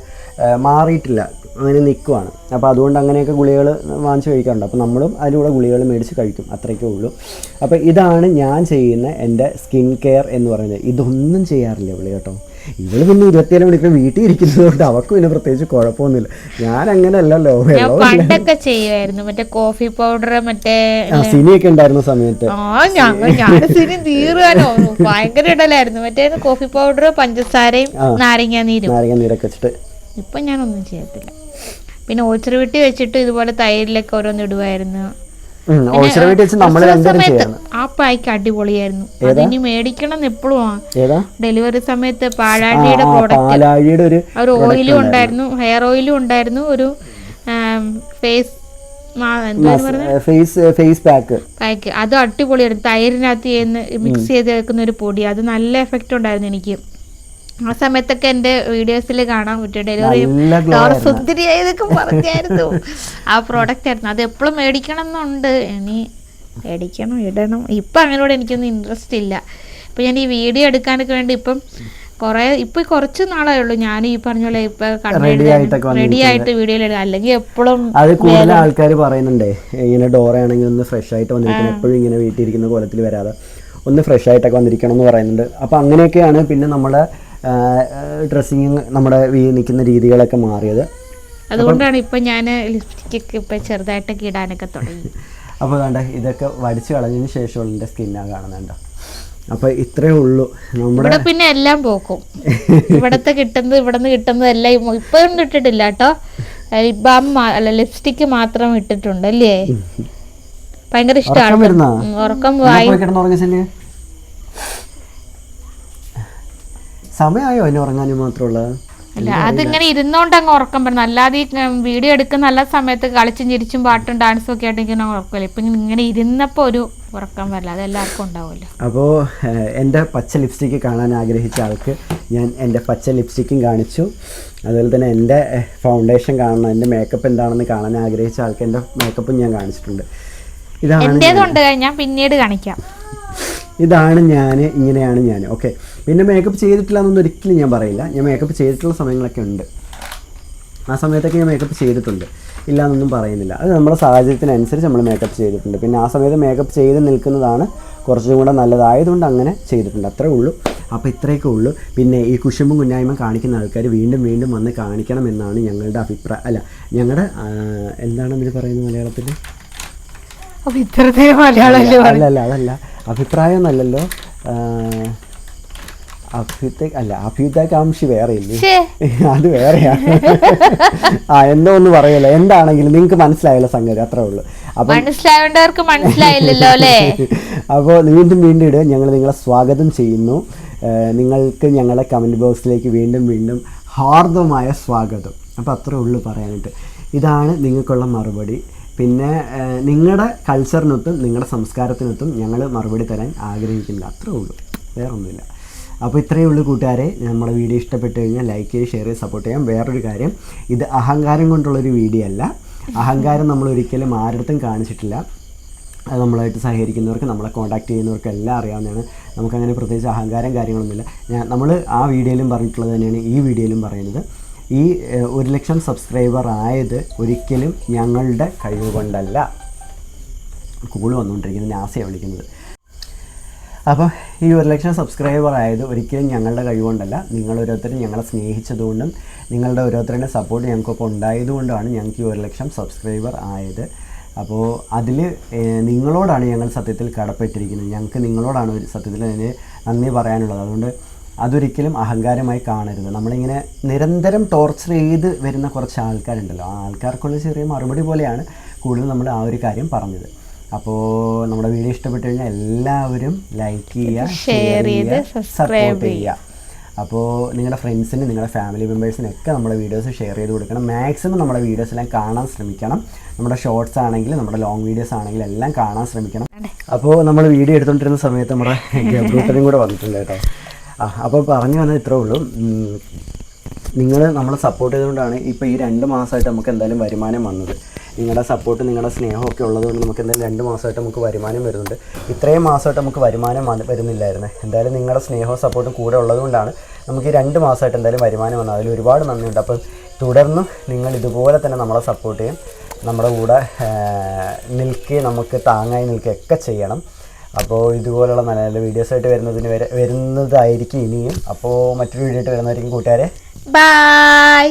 മാറിയിട്ടില്ല. അങ്ങനെ നിൽക്കുവാണ് അപ്പോൾ അതുകൊണ്ട് അങ്ങനെയൊക്കെ ഗുളികൾ വാങ്ങിച്ച് കഴിക്കാറുണ്ട്. അപ്പോൾ നമ്മളും അതിലൂടെ ഗുളികൾ മേടിച്ച് കഴിക്കും. അത്രയ്ക്കേ ഉള്ളൂ. അപ്പോൾ ഇതാണ് ഞാൻ ചെയ്യുന്ന എന്റെ സ്കിൻ കെയർ എന്ന് പറയുന്നത്. ഇതൊന്നും ചെയ്യാറില്ല പുള്ളി കേട്ടോ. ഇവൾ പിന്നെ ഇരുപത്തിയേഴ് മണിക്കൂർ വീട്ടിൽ ഇരിക്കുന്നത് കൊണ്ട് അവർക്ക് പിന്നെ പ്രത്യേകിച്ച് കുഴപ്പമൊന്നുമില്ല. ഞാൻ അങ്ങനെ അല്ലല്ലോ. പണ്ടൊക്കെ ചെയ്യുമായിരുന്നു മറ്റേ കോഫി പൗഡർ മറ്റേ സിനിയൊക്കെ ഉണ്ടായിരുന്ന സമയത്ത്. സിനി തീർക്കാനോ ഭയങ്കര ഇടലായിരുന്നു. മറ്റേ കോഫി പൗഡർ പഞ്ചസാരയും നാരങ്ങാനീരും നീരും. നാരങ്ങ നീരൊക്കെ വെച്ചിട്ട്. ഇപ്പൊ ഞാനൊന്നും ചെയ്യത്തില്ല. പിന്നെ ഓച്ചറി വെട്ടി വെച്ചിട്ട് ഇതുപോലെ തൈരിലൊക്കെ ഓരോന്ന് ഇടുവായിരുന്നു. സമയത്ത് ആ പായ്ക്ക് അടിപൊളിയായിരുന്നു. അതിനി മേടിക്കണം എപ്പോഴും ഡെലിവറി സമയത്ത് ആ, പാഴാടിയുടെ പ്രോഡക്റ്റ് പാലാഴിയുടെ ഒരു ഓയിലും ഉണ്ടായിരുന്നു. ഹെയർ ഓയിലും ഉണ്ടായിരുന്നു ഒരു face face face pack pack അത് അടിപൊളിയായിരുന്നു. തൈരിനകത്ത് മിക്സ് ചെയ്ത് വെക്കുന്ന ഒരു പൊടി. അത് നല്ല എഫക്റ്റ് ഉണ്ടായിരുന്നു എനിക്ക്. ആ സമയത്തൊക്കെ എന്റെ വീഡിയോസിൽ കാണാൻ പറ്റും ഡെലിവറി സുന്ദരിയായതൊക്കെ പറഞ്ഞായിരുന്നു. ആ പ്രോഡക്റ്റ് ആയിരുന്നു. അത് എപ്പോഴും മേടിക്കണം എന്നുണ്ട് ഇനി മേടിക്കണം ഇടണം. ഇപ്പം അങ്ങനോട് എനിക്കൊന്നും ഇൻട്രസ്റ്റ് ഇല്ല. ഇപ്പം ഞാൻ ഈ വീഡിയോ എടുക്കാനൊക്കെ വേണ്ടി ഇപ്പം കുറേ ഇപ്പം കുറച്ച് നാളേ ഉള്ളൂ ഞാൻ ഈ പറഞ്ഞ പോലെ ഇപ്പം റെഡി ആയിട്ട് വീഡിയോ അല്ലെങ്കിൽ എപ്പോഴും അത് കൂടുതൽ ആൾക്കാർ പറയുന്നുണ്ടേ. ഇങ്ങനെ ഡോറയാണെങ്കിൽ ഒന്ന് ഫ്രഷ് ആയിട്ട് വന്നിരിക്കണം. എപ്പോഴും ഇങ്ങനെ വീട്ടിൽ ഇരിക്കുന്ന കോലത്തിൽ വരാതെ ഒന്ന് ഫ്രഷ് ആയിട്ടൊക്കെ വന്നിരിക്കണം എന്ന് പറയുന്നുണ്ട്. അപ്പോൾ അങ്ങനെയൊക്കെയാണ് പിന്നെ നമ്മുടെ ഡ്രസ്സിങ് നമ്മുടെ നിൽക്കുന്ന രീതികളൊക്കെ മാറിയത്. അതുകൊണ്ടാണ് ഇപ്പം ഞാൻ ലിപ്സ്റ്റിക് ഒക്കെ ഇപ്പം ചെറുതായിട്ടൊക്കെ ഇടാനൊക്കെ തുടങ്ങി. <laughs> അപ്പോൾ കണ്ട ഇതൊക്കെ വടിച്ചു കളഞ്ഞതിന് ശേഷമുള്ള എന്റെ സ്കിന്നാണ് കാണുന്നുണ്ടോ അപ്പോൾ ഇത്രേ ഉള്ളൂ നമ്മുടെ പിന്നെ എല്ലാം പോക്കും. ഇവിടത്തെ കിട്ടുന്നത് ഇവിടുന്ന് കിട്ടുന്നത് എല്ലാം ഇപ്പം ഇട്ടിട്ടില്ല കേട്ടോ. ലിപ് ബാം അല്ല ലിപ്സ്റ്റിക്ക് മാത്രം ഇട്ടിട്ടുണ്ട് അല്ലേ? ഭയങ്കര ഇഷ്ടമാണ് ഉറക്കം വായി പോയി കിടന്നുറങ്ങി ചെല്ല് സമയമായോ അതിന് ഉറങ്ങാനും മാത്രമുള്ള? അല്ല അതിങ്ങനെ ഇരുന്നോണ്ട് അങ്ങ് ഉറക്കം വരുന്നു അല്ലാതെ ഈ വീഡിയോ എടുക്കുന്ന നല്ല സമയത്ത് കളിച്ചും ചിരിച്ചും പാട്ടും ഡാൻസും ഒക്കെ ആയിട്ട് ഇങ്ങനെ ഉറക്കമില്ല. ഇപ്പൊ ഇങ്ങനെ ഇരുന്നപ്പോ ഒരു ഉറക്കം വരില്ല. അത് എല്ലാവർക്കും ഉണ്ടാവുമല്ലോ. അപ്പോൾ എന്റെ പച്ച ലിപ്സ്റ്റിക്ക് കാണാൻ ആഗ്രഹിച്ച ആൾക്ക് ഞാൻ എന്റെ പച്ച ലിപ്സ്റ്റിക്കും കാണിച്ചു. അതുപോലെ തന്നെ എന്റെ ഫൗണ്ടേഷൻ കാണണം എന്റെ മേക്കപ്പ് എന്താണെന്ന് കാണാൻ ആഗ്രഹിച്ച ആൾക്ക് എന്റെ മേക്കപ്പും ഞാൻ കാണിച്ചിട്ടുണ്ട്. ഇതാണ് ഞാൻ പിന്നീട് കാണിക്കാം. ഇതാണ് ഞാൻ ഇങ്ങനെയാണ് ഞാൻ. ഓക്കെ പിന്നെ മേക്കപ്പ് ചെയ്തിട്ടില്ല എന്നൊന്നും ഒരിക്കലും ഞാൻ പറയില്ല. ഞാൻ മേക്കപ്പ് ചെയ്തിട്ടുള്ള സമയങ്ങളൊക്കെ ഉണ്ട്. ആ സമയത്തൊക്കെ ഞാൻ മേക്കപ്പ് ചെയ്തിട്ടുണ്ട്. ഇല്ല എന്നൊന്നും പറയുന്നില്ല. അത് നമ്മുടെ സാഹചര്യത്തിനനുസരിച്ച് നമ്മൾ മേക്കപ്പ് ചെയ്തിട്ടുണ്ട്. പിന്നെ ആ സമയത്ത് മേക്കപ്പ് ചെയ്ത് നിൽക്കുന്നതാണ് കുറച്ചും കൂടെ നല്ലതായതുകൊണ്ട് അങ്ങനെ ചെയ്തിട്ടുണ്ട്. അത്രേ ഉള്ളൂ. അപ്പോൾ ഇത്രയൊക്കെ ഉള്ളൂ. പിന്നെ ഈ കുശുമ്പും കുഞ്ഞായ്മ കാണിക്കുന്ന ആൾക്കാർ വീണ്ടും വീണ്ടും വന്ന് കാണിക്കണം എന്നാണ് ഞങ്ങളുടെ അഭിപ്രായം. അല്ല ഞങ്ങളുടെ എന്താണ് ഇതിന് പറയുന്നത് മലയാളത്തിൽ അല്ല അല്ല അതല്ല. അഭിപ്രായം എന്നല്ലല്ലോ അഭ്യുത അല്ല അഭ്യുതകാംക്ഷി വേറെ ഇല്ലേ <laughs> അത് വേറെയാണ് <laughs> ആ എന്തോ ഒന്ന് പറയല്ലോ എന്താണെങ്കിലും നിങ്ങൾക്ക് മനസ്സിലായല്ലോ സംഗതി അത്രേ ഉള്ളൂ. അപ്പൊ മനസ്സിലായവർക്ക് മനസ്സിലായില്ലല്ലോ അല്ലേ? <laughs> അപ്പോൾ വീണ്ടും വീണ്ടും ഇടുക. ഞങ്ങൾ നിങ്ങളെ സ്വാഗതം ചെയ്യുന്നു. നിങ്ങൾക്ക് ഞങ്ങളുടെ കമന്റ് ബോക്സിലേക്ക് വീണ്ടും വീണ്ടും ഹാർദമായ സ്വാഗതം. അപ്പോൾ അത്രേ ഉള്ളൂ പറയാനായിട്ട്. ഇതാണ് നിങ്ങൾക്കുള്ള മറുപടി. പിന്നെ നിങ്ങളുടെ കൾച്ചറിനൊത്തും നിങ്ങളുടെ സംസ്കാരത്തിനൊത്തും ഞങ്ങൾ മറുപടി തരാൻ ആഗ്രഹിക്കുന്നില്ല. അത്രേ ഉള്ളൂ. വേറെ ഒന്നുമില്ല അപ്പോൾ ഇത്രയേ ഉള്ളൂ കൂട്ടുകാരെ. നമ്മുടെ വീഡിയോ ഇഷ്ടപ്പെട്ട് കഴിഞ്ഞാൽ ലൈക്ക് ചെയ്ത് ഷെയർ ചെയ്ത് സപ്പോർട്ട് ചെയ്യാം. വേറൊരു കാര്യം ഇത് അഹങ്കാരം കൊണ്ടുള്ളൊരു വീഡിയോ അല്ല. അഹങ്കാരം നമ്മൾ ഒരിക്കലും ആരുടെ കാണിച്ചിട്ടില്ല. അത് നമ്മളായിട്ട് സഹകരിക്കുന്നവർക്ക് നമ്മളെ കോൺടാക്ട് ചെയ്യുന്നവർക്ക് എല്ലാം അറിയാവുന്നതാണ്. നമുക്കങ്ങനെ പ്രത്യേകിച്ച് അഹങ്കാരം കാര്യങ്ങളൊന്നുമില്ല. ഞാൻ നമ്മൾ ആ വീഡിയോയിലും പറഞ്ഞിട്ടുള്ളത് തന്നെയാണ് ഈ വീഡിയോയിലും പറയുന്നത്. ഈ ഒരു ലക്ഷം സബ്സ്ക്രൈബർ ആയത് ഒരിക്കലും ഞങ്ങളുടെ കഴിവ് കൊണ്ടല്ല. കൂൾ വന്നുകൊണ്ടിരിക്കുന്നത് നാസയാണ് വിളിക്കുന്നത്. അപ്പോൾ ഈ ഒരു ലക്ഷം സബ്സ്ക്രൈബർ ആയത് ഒരിക്കലും ഞങ്ങളുടെ കഴിവുകൊണ്ടല്ല. നിങ്ങൾ ഓരോരുത്തരും ഞങ്ങളെ സ്നേഹിച്ചതുകൊണ്ടും നിങ്ങളുടെ ഓരോരുത്തരുടെ സപ്പോർട്ട് ഞങ്ങൾക്കൊക്കെ ഉണ്ടായതുകൊണ്ടാണ് ഞങ്ങൾക്ക് ഈ ഒരു ലക്ഷം സബ്സ്ക്രൈബർ ആയത്. അപ്പോൾ അതിൽ നിങ്ങളോടാണ് ഞങ്ങൾ സത്യത്തിൽ കടപ്പെട്ടിരിക്കുന്നത്. ഞങ്ങൾക്ക് നിങ്ങളോടാണ് ഒരു സത്യത്തിൽ അതിന് നന്ദി പറയാനുള്ളത്. അതുകൊണ്ട് അതൊരിക്കലും അഹങ്കാരമായി കാണരുത്. നമ്മളിങ്ങനെ നിരന്തരം ടോർച്ചർ ചെയ്ത് വരുന്ന കുറച്ച് ആൾക്കാരുണ്ടല്ലോ. ആ ആൾക്കാർക്കുള്ള ചെറിയ മറുപടി പോലെയാണ് കൂടുതൽ നമ്മൾ ആ ഒരു കാര്യം പറഞ്ഞത്. അപ്പോൾ നമ്മുടെ വീഡിയോ ഇഷ്ടപ്പെട്ടു കഴിഞ്ഞാൽ എല്ലാവരും ലൈക്ക് ചെയ്യുക ഷെയർ ചെയ്യുക സബ്സ്ക്രൈബ് ചെയ്യുക. അപ്പോൾ നിങ്ങളുടെ ഫ്രണ്ട്സിന് നിങ്ങളുടെ ഫാമിലി മെമ്പേഴ്സിനൊക്കെ നമ്മുടെ വീഡിയോസ് ഷെയർ ചെയ്ത് കൊടുക്കണം. മാക്സിമം നമ്മുടെ വീഡിയോസ് എല്ലാം കാണാൻ ശ്രമിക്കണം. നമ്മുടെ ഷോർട്സ് ആണെങ്കിലും നമ്മുടെ ലോങ് വീഡിയോസ് ആണെങ്കിലും എല്ലാം കാണാൻ ശ്രമിക്കണം. അപ്പോൾ നമ്മൾ വീഡിയോ എടുത്തുകൊണ്ടിരുന്ന സമയത്ത് നമ്മുടെ ഗബ്രൂട്ടനും കൂടെ വന്നിട്ടുണ്ട് കേട്ടോ. ആ അപ്പോൾ പറഞ്ഞു വന്നത് ഇത്രേ ഉള്ളൂ. നിങ്ങൾ നമ്മളെ സപ്പോർട്ട് ചെയ്തുകൊണ്ടാണ് ഇപ്പോൾ ഈ രണ്ട് മാസമായിട്ട് നമുക്ക് എന്തായാലും വരുമാനം വന്നത്. നിങ്ങളുടെ സപ്പോർട്ട് നിങ്ങളുടെ സ്നേഹമൊക്കെ ഉള്ളതുകൊണ്ട് നമുക്ക് എന്തായാലും രണ്ട് മാസമായിട്ട് നമുക്ക് വരുമാനം വരുന്നുണ്ട്. ഇത്രയും മാസമായിട്ട് നമുക്ക് വരുമാനം വരുന്നില്ലായിരുന്നു. എന്തായാലും നിങ്ങളുടെ സ്നേഹവും സപ്പോർട്ടും കൂടെ ഉള്ളതുകൊണ്ടാണ് നമുക്ക് ഈ രണ്ട് മാസമായിട്ട് എന്തായാലും വരുമാനം വന്നത്. അതിൽ ഒരുപാട് നന്ദിയുണ്ട്. അപ്പം തുടർന്നും നിങ്ങൾ ഇതുപോലെ തന്നെ നമ്മളെ സപ്പോർട്ട് ചെയ്യും. നമ്മുടെ കൂടെ നിൽക്കുകയും നമുക്ക് താങ്ങായി നിൽക്കുകയൊക്കെ ചെയ്യണം. അപ്പോൾ ഇതുപോലുള്ള നല്ല നല്ല വീഡിയോസായിട്ട് വരുന്നതിന് വരെ വരുന്നതായിരിക്കും ഇനിയും. അപ്പോൾ മറ്റൊരു വീഡിയോ ആയിട്ട് വരുന്നതായിരിക്കും കൂട്ടുകാരെ. ബൈ